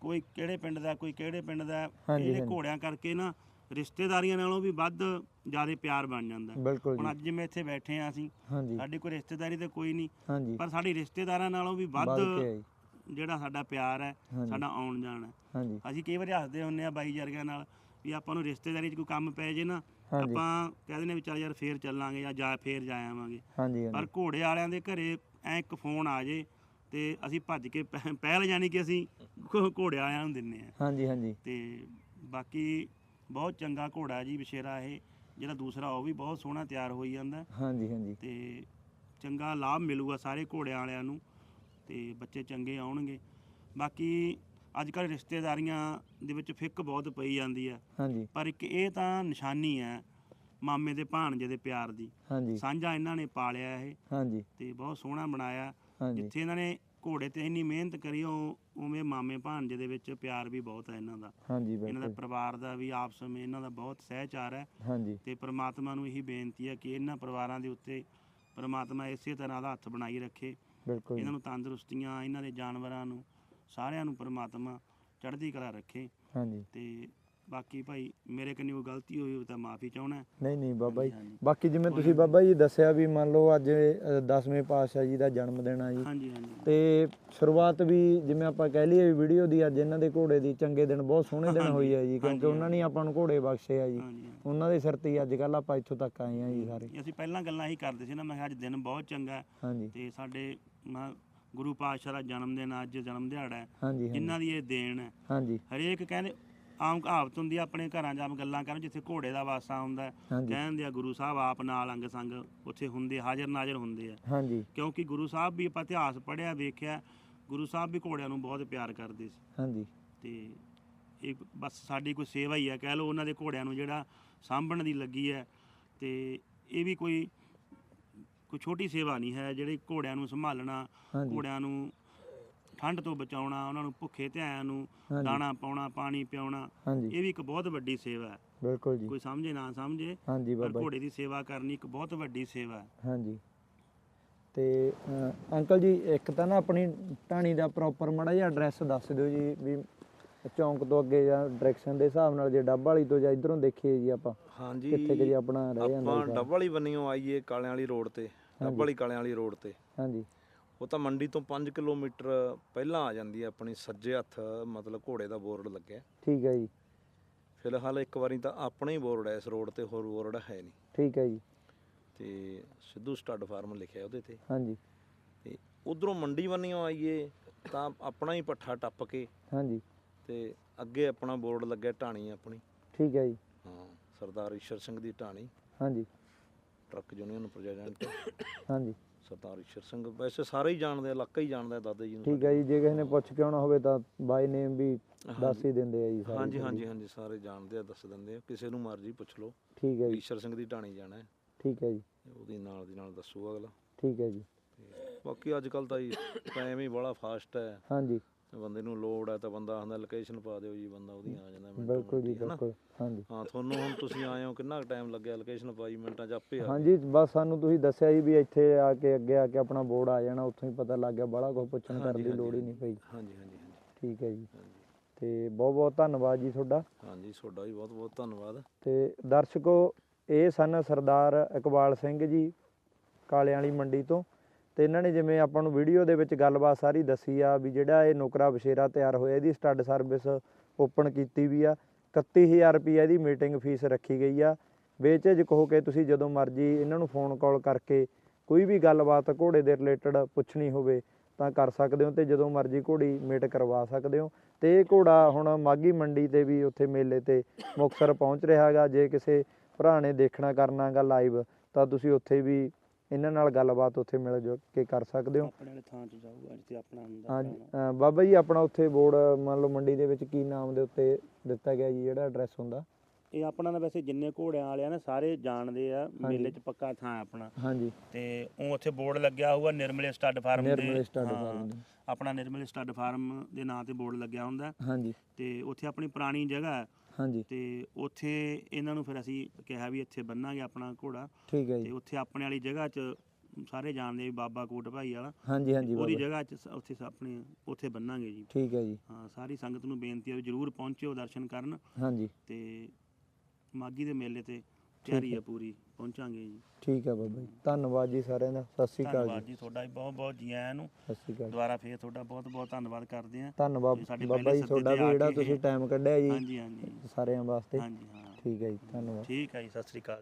ਕੋਈ ਕਿਹੜੇ ਪਿੰਡ ਦਾ ਕੋਈ ਕਿਹੜੇ ਪਿੰਡ ਦਾ। ਹਾਂਜੀ, ਇਹਦੇ ਹਾਂਜੀ। ਘੋੜਿਆਂ ਕਰਕੇ ਨਾ ਰਿਸ਼ਤੇਦਾਰੀਆਂ ਨਾਲੋਂ ਵੀ ਵੱਧ ਜ਼ਿਆਦਾ ਪਿਆਰ ਬਣ ਜਾਂਦਾ। ਹੈ। ਬਿਲਕੁਲ ਹੁਣ ਜੀ ਅੱਜ ਜਿਵੇਂ ਇੱਥੇ ਬੈਠੇ ਆ ਅਸੀਂ ਹਾਂਜੀ। ਸਾਡੀ ਕੋਈ ਰਿਸ਼ਤੇਦਾਰੀ ਤੇ ਕੋਈ ਨਹੀਂ ਹਾਂਜੀ। ਪਰ ਸਾਡੀ ਰਿਸ਼ਤੇਦਾਰਾਂ ਨਾਲੋਂ ਵੀ ਵੱਧ ਵੱਧ ਕੇ ਆਈ। ਜਿਹੜਾ ਸਾਡਾ ਪਿਆਰ ਹੈ। ਸਾਡਾ ਆਉਣ ਜਾਣ ਹੈ। ਹਾਂਜੀ। ਅਸੀਂ ਕਈ ਵਾਰੀ ਹੱਸਦੇ ਹੁੰਨੇ ਆ ਬਾਈ ਜਰਗਿਆਂ ਨਾਲ ਵੀ ਆਪਾਂ ਨੂੰ ਰਿਸ਼ਤੇਦਾਰੀ 'ਚ ਕੋਈ ਕੰਮ ਪੈ ਜੇ ਨਾ। ਆਪਾਂ ਕਹਿੰਦੇ ਨੇ ਵੀ ਚੱਲ ਯਾਰ ਫੇਰ ਚੱਲਾਂਗੇ ਜਾਂ ਜਾ ਫੇਰ ਜਾ ਆਵਾਂਗੇ। ਹਾਂਜੀ ਪਰ ਘੋੜੇ ਵਾਲਿਆਂ ਦੇ ਘਰੇ ਐ ਇੱਕ ਫੋਨ ਆ ਜੇ ਤੇ ਅਸੀਂ ਭੱਜ ਕੇ ਪਹਿ- ਪਹਿਲ ਜਾਣੀ ਕਿ ਅਸੀਂ ਘੋੜੇ ਵਾਲਿਆਂ ਨੂੰ ਦਿੰਨੇ ਆ ਹਾਂਜੀ ਹਾਂਜੀ। ਤੇ ਬਾਕੀ ਬਹੁਤ ਚੰਗਾ ਘੋੜਾ ਜੀ ਵਿਸ਼ੇਰਾ ਇਹ ਜਿਹੜਾ ਦੂਸਰਾ ਉਹ ਵੀ ਬਹੁਤ ਸੋਹਣਾ ਤਿਆਰ ਹੋਈ ਜਾਂਦਾ। ਹਾਂਜੀ ਹਾਂਜੀ। ਤੇ ਚੰਗਾ ਲਾਭ ਮਿਲੂਗਾ ਸਾਰੇ ਘੋੜਿਆਂ ਵਾਲਿਆਂ ਨੂੰ। ਤੇ ਬੱਚੇ ਚੰਗੇ ਆਉਣਗੇ। ਬਾਕੀ ਅੱਜ ਕੱਲ੍ਹ ਰਿਸ਼ਤੇਦਾਰੀਆਂ ਦੇ ਵਿੱਚ ਫਿੱਕ ਬਹੁਤ ਪਈ ਜਾਂਦੀ ਹੈ ਹਾਂਜੀ। ਪਰ ਇੱਕ ਇਹ ਤਾਂ ਨਿਸ਼ਾਨੀ ਹੈ ਮਾਮੇ ਦੇ ਭਾਣਜੇ ਦੇ ਪਿਆਰ ਦੀ। ਹਾਂਜੀ। ਸਾਂਝਾ ਇਹਨਾਂ ਨੇ ਪਾਲਿਆ ਇਹ। ਹਾਂਜੀ। ਤੇ ਬਹੁਤ ਸੋਹਣਾ ਬਣਾਇਆ। ਜਿੱਥੇ ਇਹਨਾਂ ਨੇ ਘੋੜੇ ਤੇ ਇੰਨੀ ਮਿਹਨਤ ਕਰੀ ਉਹ ਉਵੇਂ ਮਾਮੇ ਭਾਣਜੇ ਦੇ ਵਿੱਚ ਪਿਆਰ ਵੀ ਬਹੁਤ ਹੈ ਇਹਨਾਂ ਦਾ। ਹਾਂਜੀ ਇਹਨਾਂ ਦਾ ਬਿਲਕੁਲ। ਪਰਿਵਾਰ ਦਾ ਵੀ ਆਪਸ ਵਿੱਚ ਇਹਨਾਂ ਦਾ ਬਹੁਤ ਸਹਿਚਾਰ ਹੈ। ਹਾਂਜੀ। ਤੇ ਪ੍ਰਮਾਤਮਾ ਨੂੰ ਇਹੀ ਬੇਨਤੀ ਹੈ ਕਿ ਇਹਨਾਂ ਪਰਿਵਾਰਾਂ ਦੇ ਉੱਤੇ ਪ੍ਰਮਾਤਮਾ ਇਸੇ ਤਰ੍ਹਾਂ ਦਾ ਹੱਥ ਬਣਾਈ ਰੱਖੇ। ਬਿਲਕੁਲ ਜੀ, ਇਹਨਾਂ ਨੂੰ ਤੰਦਰੁਸਤੀਆਂ ਇਹਨਾਂ ਦੇ ਜਾਨਵਰਾਂ ਨੂੰ ਸਾਰਿਆਂ ਨੂੰ ਪ੍ਰਮਾਤਮਾ ਚੜ੍ਹਦੀ ਕਲਾ ਰੱਖੇ। ਹਾਂਜੀ। ਤੇ ਬਾਕੀ ਭਾਈ ਮੇਰੇ ਕੰਨੀ ਕੋਈ ਗਲਤੀ ਹੋਈ ਹੋਵੇ ਤਾਂ ਮਾਫੀ ਚਾਹਣਾ ਨਹੀਂ ਨਹੀਂ ਬਾਬਾ ਜੀ। ਹਾਂਜੀ। ਬਾਕੀ ਜਿਵੇਂ ਤੁਸੀਂ ਬਾਬਾ ਜੀ ਦੱਸਿਆ ਵੀ ਮੰਨ ਲਓ ਅੱਜ 10ਵੇਂ ਪਾਤਸ਼ਾਹ ਜੀ ਦਾ ਜਨਮ ਦਿਨ ਆ ਜੀ। ਹਾਂਜੀ ਹਾਂਜੀ। ਤੇ ਸ਼ੁਰੂਆਤ ਵੀ ਜਿਵੇਂ ਆਪਾਂ ਕਹਿ ਲਈਏ ਵੀਡੀਓ ਦੀ ਅੱਜ ਇਹਨਾਂ ਦੇ ਘੋੜੇ ਦੀ ਚੰਗੇ ਦਿਨ ਬਹੁਤ ਸੋਹਣੇ ਦਿਨ ਹੋਈ ਹੈ ਜੀ ਕਿਉਂਕਿ ਹਾਂਜੀ, ਉਹਨਾਂ ਨੇ ਆਪਾਂ ਨੂੰ ਘੋੜੇ ਬਖਸ਼ੇ ਆ ਜੀ। ਹਾਂਜੀ ਹਾਂਜੀ। ਉਹਨਾਂ ਦੇ ਸਿਰ ਤੇ ਹੀ ਅੱਜ ਕੱਲ ਆਪਾਂ ਇੱਥੋਂ ਤੱਕ ਆਏ ਆ ਜੀ ਸਾਰੇ। ਅਸੀਂ ਪਹਿਲਾਂ ਗੱਲਾਂ ਹੀ ਕਰਦੇ ਸੀ ਨਾ ਮੈਂ ਕਿਹਾ ਅੱਜ ਦਿਨ ਬਹੁਤ ਚੰਗਾ। ਹੈ ਹਾਂਜੀ। ਤੇ ਸਾਡੇ ਨਾ ਗੁਰੂ ਪਾਤਸ਼ਾਹ ਦਾ ਜਨਮ ਦਿਨ ਅੱਜ ਜਨਮ ਦਿਹਾੜਾ ਹੈ। ਹਾਂਜੀ ਜਿਨ੍ਹਾਂ ਦੀ ਇਹ ਦੇਣ ਹੈ। ਹਾਂਜੀ। ਹਰੇਕ ਕਹਿੰਦੇ ਆਮ ਕਹਾਵਤ ਹੁੰਦੀ ਆ ਆਪਣੇ ਘਰਾਂ ਆਮ ਗੱਲਾਂ ਕਰਨ ਜਿੱਥੇ ਘੋੜੇ ਦਾ ਵਾਸਾ ਹੁੰਦਾ ਕਹਿੰਦੇ ਆ ਗੁਰੂ ਸਾਹਿਬ ਆਪ ਨਾਲ ਅੰਗ ਸੰਗ ਉੱਥੇ ਹੁੰਦੇ ਹਾਜ਼ਰ ਨਾਜ਼ਰ ਹੁੰਦੇ ਆ। ਹਾਂਜੀ। ਕਿਉਂਕਿ ਗੁਰੂ ਸਾਹਿਬ ਵੀ ਆਪਾਂ ਇਤਿਹਾਸ ਪੜ੍ਹਿਆ ਵੇਖਿਆ ਗੁਰੂ ਸਾਹਿਬ ਵੀ ਘੋੜਿਆਂ ਨੂੰ ਬਹੁਤ ਪਿਆਰ ਕਰਦੇ ਸੀ। ਹਾਂਜੀ। ਤੇ ਇਹ ਬਸ ਸਾਡੀ ਕੋਈ ਸੇਵਾ ਹੀ ਹੈ ਕਹਿ ਲਓ ਉਹਨਾਂ ਦੇ ਘੋੜਿਆਂ ਨੂੰ ਜਿਹੜਾ ਸਾਂਭਣ ਦੀ ਲੱਗੀ ਹੈ। ਤੇ ਇਹ ਵੀ ਕੋਈ ਕੋਈ ਛੋਟੀ ਸੇਵਾ ਨਹੀਂ ਹੈ ਜਿਹੜੇ ਘੋੜਿਆਂ ਨੂੰ ਸੰਭਾਲਣਾ ਹਾਂਜੀ। ਘੋੜਿਆਂ ਨੂੰ ਠੰਡ ਤੋਂ ਬਚਾਉਣਾ ਉਹਨਾਂ ਨੂੰ ਭੁੱਖੇ ਧਿਆਨ ਨੂੰ ਹਾਂਜੀ। ਦਾਣਾ ਪਾਉਣਾ ਪਾਣੀ ਪਿਆਉਣਾ ਹਾਂਜੀ। ਇਹ ਵੀ ਇੱਕ ਬਹੁਤ ਵੱਡੀ ਸੇਵਾ ਹੈ। ਬਿਲਕੁਲ ਜੀ। ਕੋਈ ਸਮਝੇ ਨਾ ਸਮਝੇ ਹਾਂਜੀ ਪਰ ਬਾਬਾ ਜੀ। ਘੋੜੇ ਦੀ ਸੇਵਾ ਕਰਨੀ ਇੱਕ ਬਹੁਤ ਵੱਡੀ ਸੇਵਾ ਹੈ। ਹਾਂਜੀ। ਤੇ ਅ, ਅੰਕਲ ਜੀ ਇੱਕ ਤਾਂ ਨਾ ਆਪਣੀ ਢਾਣੀ ਦਾ ਪ੍ਰੋਪਰ ਮੜਾ ਜਿਹਾ ਐਡਰੈਸ ਦੱਸ ਦਿਓ ਜੀ ਵੀ ਚੌਂਕ ਤੋਂ ਅੱਗੇ ਜਾਂ ਡਾਇਰੈਕਸ਼ਨ ਦੇ ਹਿਸਾਬ ਨਾਲ ਜੇ ਡੱਬ ਵਾਲੀ ਤੋਂ ਜਾਂ ਇਧਰੋਂ ਦੇਖੀਏ ਜੀ ਆਪਾਂ। ਹਾਂਜੀ। ਕਿੱਥੇ ਕਿ ਜੀ ਆਪਣਾ ਰਹਿ ਜਾਂਦਾ ਆਪਾਂ ਜੀ ਡੱਬ ਵਾਲੀ ਬੰਨਿਓ ਆਈਏ ਕਾਲਿਆਂ ਵਾਲੀ ਰੋਡ ਤੇ। ਵਾਲੀ ਕਾਲਿਆਂ ਵਾਲੀ ਰੋਡ ਤੇ। ਹਾਂਜੀ। ਉਹ ਤਾਂ ਮੰਡੀ ਤੋਂ 5 ਕਿਲੋਮੀਟਰ ਪਹਿਲਾਂ ਆ ਜਾਂਦੀ ਹੈ ਆਪਣੀ ਸੱਜੇ ਹੱਥ ਮਤਲਬ ਘੋੜੇ ਦਾ ਬੋਰਡ ਲੱਗਿਆ। ਠੀਕ ਹੈ ਜੀ। ਫਿਲਹਾਲ ਇੱਕ ਵਾਰੀ ਤਾਂ ਆਪਣਾ ਹੀ ਬੋਰਡ ਹੈ ਇਸ ਰੋਡ ਤੇ ਹੋਰ ਬੋਰਡ ਹੈ ਨਹੀਂ। ਠੀਕ ਹੈ ਜੀ। ਤੇ ਸਿੱਧੂ ਸਟੱਡ ਫਾਰਮ ਲਿਖਿਆ ਉਹਦੇ ਤੇ। ਹਾਂਜੀ। ਤੇ ਉਧਰੋਂ ਮੰਡੀ ਬੰਨਿਓ ਆਈਏ ਤਾਂ ਆਪਣਾ ਹੀ ਪੱਠਾ ਟੱਪ ਕੇ ਹਾਂਜੀ। ਤੇ ਅੱਗੇ ਆਪਣਾ ਬੋਰਡ ਲੱਗਿਆ ਢਾਣੀ ਆਪਣੀ। ਠੀਕ ਹੈ ਜੀ। ਹਾਂ ਸਰਦਾਰ ਈਸ਼ਰ ਸਿੰਘ ਦੀ ਢਾਣੀ। ਹਾਂਜੀ। ਟਰੱਕ ਯੂਨੀਅਨ ਪ੍ਰੈਜ਼ੀਡੈਂਟ ਹਾਂਜੀ। ਸਰਦਾਰ ਈਸ਼ਰ ਸਿੰਘ। ਵੈਸੇ ਸਾਰੇ ਹੀ ਜਾਣਦੇ ਆ, ਇਲਾਕਾ ਹੀ ਜਾਣਦਾ ਹੈ ਦਾਦਾ ਜੀ ਨੂੰ ਠੀਕ ਹੈ ਜੀ ਜੇ ਕਿਸੇ ਨੇ ਪੁੱਛ ਕੇ ਆਉਣਾ ਹੋਵੇ ਤਾਂ ਬਾਈ ਨੇਮ ਵੀ ਦੱਸ ਹੀ ਦਿੰਦੇ ਆ ਜੀ ਸਾਰੇ ਹਾਂਜੀ ਹਾਂਜੀ ਹਾਂਜੀ ਸਾਰੇ ਜਾਣਦੇ ਆ ਦੱਸ ਦਿੰਦੇ ਆ। ਕਿਸੇ ਨੂੰ ਮਰਜ਼ੀ ਪੁੱਛ ਲਓ। ਠੀਕ ਹੈ ਜੀ। ਈਸ਼ਰ ਸਿੰਘ ਦੀ ਢਾਣੀ ਜਾਣਾ ਹੈ। ਠੀਕ ਹੈ ਜੀ। ਉਹਦੀ ਨਾਲ ਦੀ ਨਾਲ ਦੱਸੂਗਾ ਅਗਲਾ। ਠੀਕ ਹੈ ਜੀ। ਬਾਕੀ ਅੱਜ ਕੱਲ ਤਾਂ ਟਾਈਮ ਹੀ ਬੜਾ ਫਾਸਟ ਹੈ। ਹਾਂਜੀ। ਬੰਦੇ ਨੂੰ ਲੋੜ ਹੈ ਤਾਂ ਬੰਦਾ ਆਂਦਾ ਲੋਕੇਸ਼ਨ ਪਾ ਦਿਓ ਜੀ ਬੰਦਾ ਉਹਦੀ ਆ ਜਾਂਦਾ ਮਿੰਟੋ ਬਿਲਕੁਲ ਜੀ? ਬਿਲਕੁਲ ਹਾਂਜੀ। ਹਾਂ ਤੁਹਾਨੂੰ ਹੁਣ ਤੁਸੀਂ ਆਏ ਹੋ ਕਿੰਨਾ ਟਾਈਮ ਲੱਗਿਆ ਲੋਕੇਸ਼ਨ ਪਾਈ ਮਿੰਟਾਂ ਚ ਆਪੇ ਆ। ਹਾਂਜੀ ਬਸ ਸਾਨੂੰ ਤੁਸੀਂ ਦੱਸਿਆ ਜੀ ਵੀ ਇੱਥੇ ਆ ਕੇ ਅੱਗੇ ਆ ਕੇ ਆਪਣਾ ਬੋਰਡ ਆ ਜਾਣਾ ਉੱਥੋਂ ਹੀ ਪਤਾ ਲੱਗ ਗਿਆ ਬੜਾ ਕੁਝ ਪੁੱਛਣ ਕਰਨ ਦੀ ਲੋੜ ਹੀ ਨਹੀਂ ਪਈ। ਹਾਂਜੀ ਹਾਂਜੀ ਠੀਕ ਹੈ ਜੀ। ਤੇ ਬਹੁਤ ਬਹੁਤ ਧੰਨਵਾਦ ਜੀ ਤੁਹਾਡਾ। ਹਾਂਜੀ ਤੁਹਾਡਾ ਵੀ ਬਹੁਤ ਬਹੁਤ ਧੰਨਵਾਦ। ਤੇ ਦਰਸ਼ਕੋ ਇਹ ਸਨ ਸਰਦਾਰ ਇਕਬਾਲ ਸਿੰਘ ਜੀ ਕਾਲਿਆਂ ਵਾਲੀ ਮੰਡੀ ਤੋਂ। ਤੇ ਇਹਨਾਂ ਨੇ ਜਿਵੇਂ ਆਪਾਂ ਨੂੰ ਵੀਡੀਓ ਦੇ ਵਿੱਚ ਗੱਲਬਾਤ ਸਾਰੀ ਦੱਸੀ ਆ ਵੀ ਜਿਹੜਾ ਇਹ ਨੁਕਰਾ ਬਸ਼ੇਰਾ ਤਿਆਰ ਹੋਇਆ, ਇਹਦੀ ਸਟੱਡ ਸਰਵਿਸ ਓਪਨ ਕੀਤੀ ਵੀ ਆ। 31000 ਰੁਪਏ ਇਹਦੀ ਮੀਟਿੰਗ ਫੀਸ ਰੱਖੀ ਗਈ ਆ। ਬੇਝਿਜਕ ਹੋ ਕੇ ਤੁਸੀਂ ਜਦੋਂ ਮਰਜ਼ੀ ਇਹਨਾਂ ਨੂੰ ਫੋਨ ਕਾਲ ਕਰਕੇ ਕੋਈ ਵੀ ਗੱਲਬਾਤ ਘੋੜੇ ਦੇ ਰਿਲੇਟਡ ਪੁੱਛਣੀ ਹੋਵੇ ਤਾਂ ਕਰ ਸਕਦੇ ਹੋ ਤੇ ਜਦੋਂ ਮਰਜ਼ੀ ਘੋੜੀ ਮੀਟ ਕਰਵਾ ਸਕਦੇ ਹੋ। ਤੇ ਇਹ ਘੋੜਾ ਹੁਣ ਮਾਗੀ ਮੰਡੀ ਤੇ ਵੀ ਉੱਥੇ ਮੇਲੇ ਤੇ ਮੁਕਤਸਰ ਪਹੁੰਚ ਰਿਹਾ ਹੈਗਾ। ਜੇ ਕਿਸੇ ਭਰਾ ਨੇ ਦੇਖਣਾ ਕਰਨਾਗਾ ਲਾਈਵ ਤਾਂ ਤੁਸੀਂ ਉੱਥੇ ਵੀ ਇਹਨਾਂ ਨਾਲ ਗੱਲਬਾਤ ਉੱਥੇ ਮਿਲ ਜੋ ਕੇ ਕਰ ਸਕਦੇ ਹੋ। ਆਪਣੇ ਵਾਲੇ ਥਾਂ 'ਚ ਜਾਊਗਾ ਜਿੱਥੇ ਆਪਣਾ ਹੁੰਦਾ ਹਾਂ ਬਾਬਾ ਜੀ ਆਪਣਾ ਉੱਥੇ ਬੋਰਡ ਮੰਨ ਲਓ ਮੰਡੀ ਦੇ ਵਿੱਚ ਕੀ ਨਾਮ ਦੇ ਉੱਤੇ ਦਿੱਤਾ ਗਿਆ ਜੀ ਜਿਹੜਾ ਐਡਰੈਸ ਹੁੰਦਾ? ਇਹ ਆਪਣਾ ਤਾਂ ਵੈਸੇ ਜਿੰਨੇ ਘੋੜਿਆਂ ਵਾਲੇ ਆ ਨਾ ਸਾਰੇ ਜਾਣਦੇ ਆ ਮੇਲੇ 'ਚ ਪੱਕਾ ਥਾਂ ਹੈ ਆਪਣਾ। ਹਾਂਜੀ। ਤੇ ਉਹ ਉੱਥੇ ਬੋਰਡ ਲੱਗਿਆ ਹੋਊਗਾ ਨਿਰਮਲੇ ਸਟੱਡ ਫਾਰਮ ਦੇ। ਨਿਰਮਲੇ ਸਟੱਡ ਹਾਂ, ਫਾਰਮ ਦੇ। ਆਪਣਾ ਨਿਰਮਲੇ ਸਟੱਡ ਫਾਰਮ ਦੇ ਨਾਂ ਤੇ ਬੋਰਡ ਲੱਗਿਆ ਹੁੰਦਾ। ਹਾਂਜੀ। ਤੇ ਉੱਥੇ ਆਪਣੀ ਪੁਰਾਣੀ ਜਗ੍ਹਾ ਹੈ। ਹਾਂਜੀ। ਤੇ ਉੱਥੇ ਇਹਨਾਂ ਨੂੰ ਫਿਰ ਅਸੀਂ ਕਿਹਾ ਵੀ ਇੱਥੇ ਬੰਨਾਂਗੇ ਆਪਣਾ ਘੋੜਾ। ਠੀਕ ਹੈ ਤੇ ਜੀ ਉੱਥੇ ਆਪਣੇ ਵਾਲੀ ਜਗ੍ਹਾ 'ਚ ਸਾਰੇ ਜਾਣਦੇ ਵੀ ਬਾਬਾ ਕੋਟ ਭਾਈ ਵਾਲਾ। ਹਾਂਜੀ ਹਾਂਜੀ ਉਹਦੀ ਜਗ੍ਹਾ 'ਚ ਉੱਥੇ ਆਪਣੇ ਉੱਥੇ ਬੰਨਾਂਗੇ ਜੀ। ਠੀਕ ਹੈ ਜੀ। ਹਾਂ ਸਾਰੀ ਸੰਗਤ ਨੂੰ ਬੇਨਤੀ ਹੈ ਵੀ ਜਰੂਰ ਪਹੁੰਚਿਓ ਦਰਸ਼ਨ ਕਰਨ। ਹਾਂਜੀ। ਤੇ ਮਾਗੀ ਦੇ ਮੇਲੇ ਤੇ ਤਿਆਰੀ ਹੈ। ਪੂਰੀ ਪਹੁੰਚਾਂਗੇ ਜੀ। ਠੀਕ ਹੈ ਬਾਬਾ ਜੀ। ਧੰਨਵਾਦ ਜੀ ਸਾਰਿਆਂ ਦਾ। ਸਤਿ ਸ਼੍ਰੀ ਅਕਾਲ ਧੰਨਵਾਦ ਜੀ ਜੀ ਤੁਹਾਡਾ ਵੀ ਬਹੁਤ ਬਹੁਤ ਜੀ ਆਇਆਂ ਨੂੰ। ਸਤਿ ਸ਼੍ਰੀ ਅਕਾਲ। ਦੁਬਾਰਾ ਫੇਰ ਤੁਹਾਡਾ ਬਹੁਤ ਬਹੁਤ ਧੰਨਵਾਦ ਕਰਦੇ ਹਾਂ। ਧੰਨਵਾਦ ਸਾਡੇ ਬਾਬਾ ਪਹਿਲੇ ਜੀ ਤੁਹਾਡਾ ਸੱਦੇ ਵੀ ਜਿਹੜਾ ਆ ਕੇ ਤੁਸੀਂ ਟਾਈਮ ਕੱਢਿਆ ਜੀ। ਹਾਂਜੀ ਹਾਂਜੀ। ਸਾਰਿਆਂ ਵਾਸਤੇ। ਹਾਂਜੀ ਹਾਂ। ਠੀਕ ਹੈ ਜੀ ਧੰਨਵਾਦ। ਠੀਕ ਹੈ ਜੀ ਸਤਿ ਸ੍ਰੀ ਅਕਾਲ।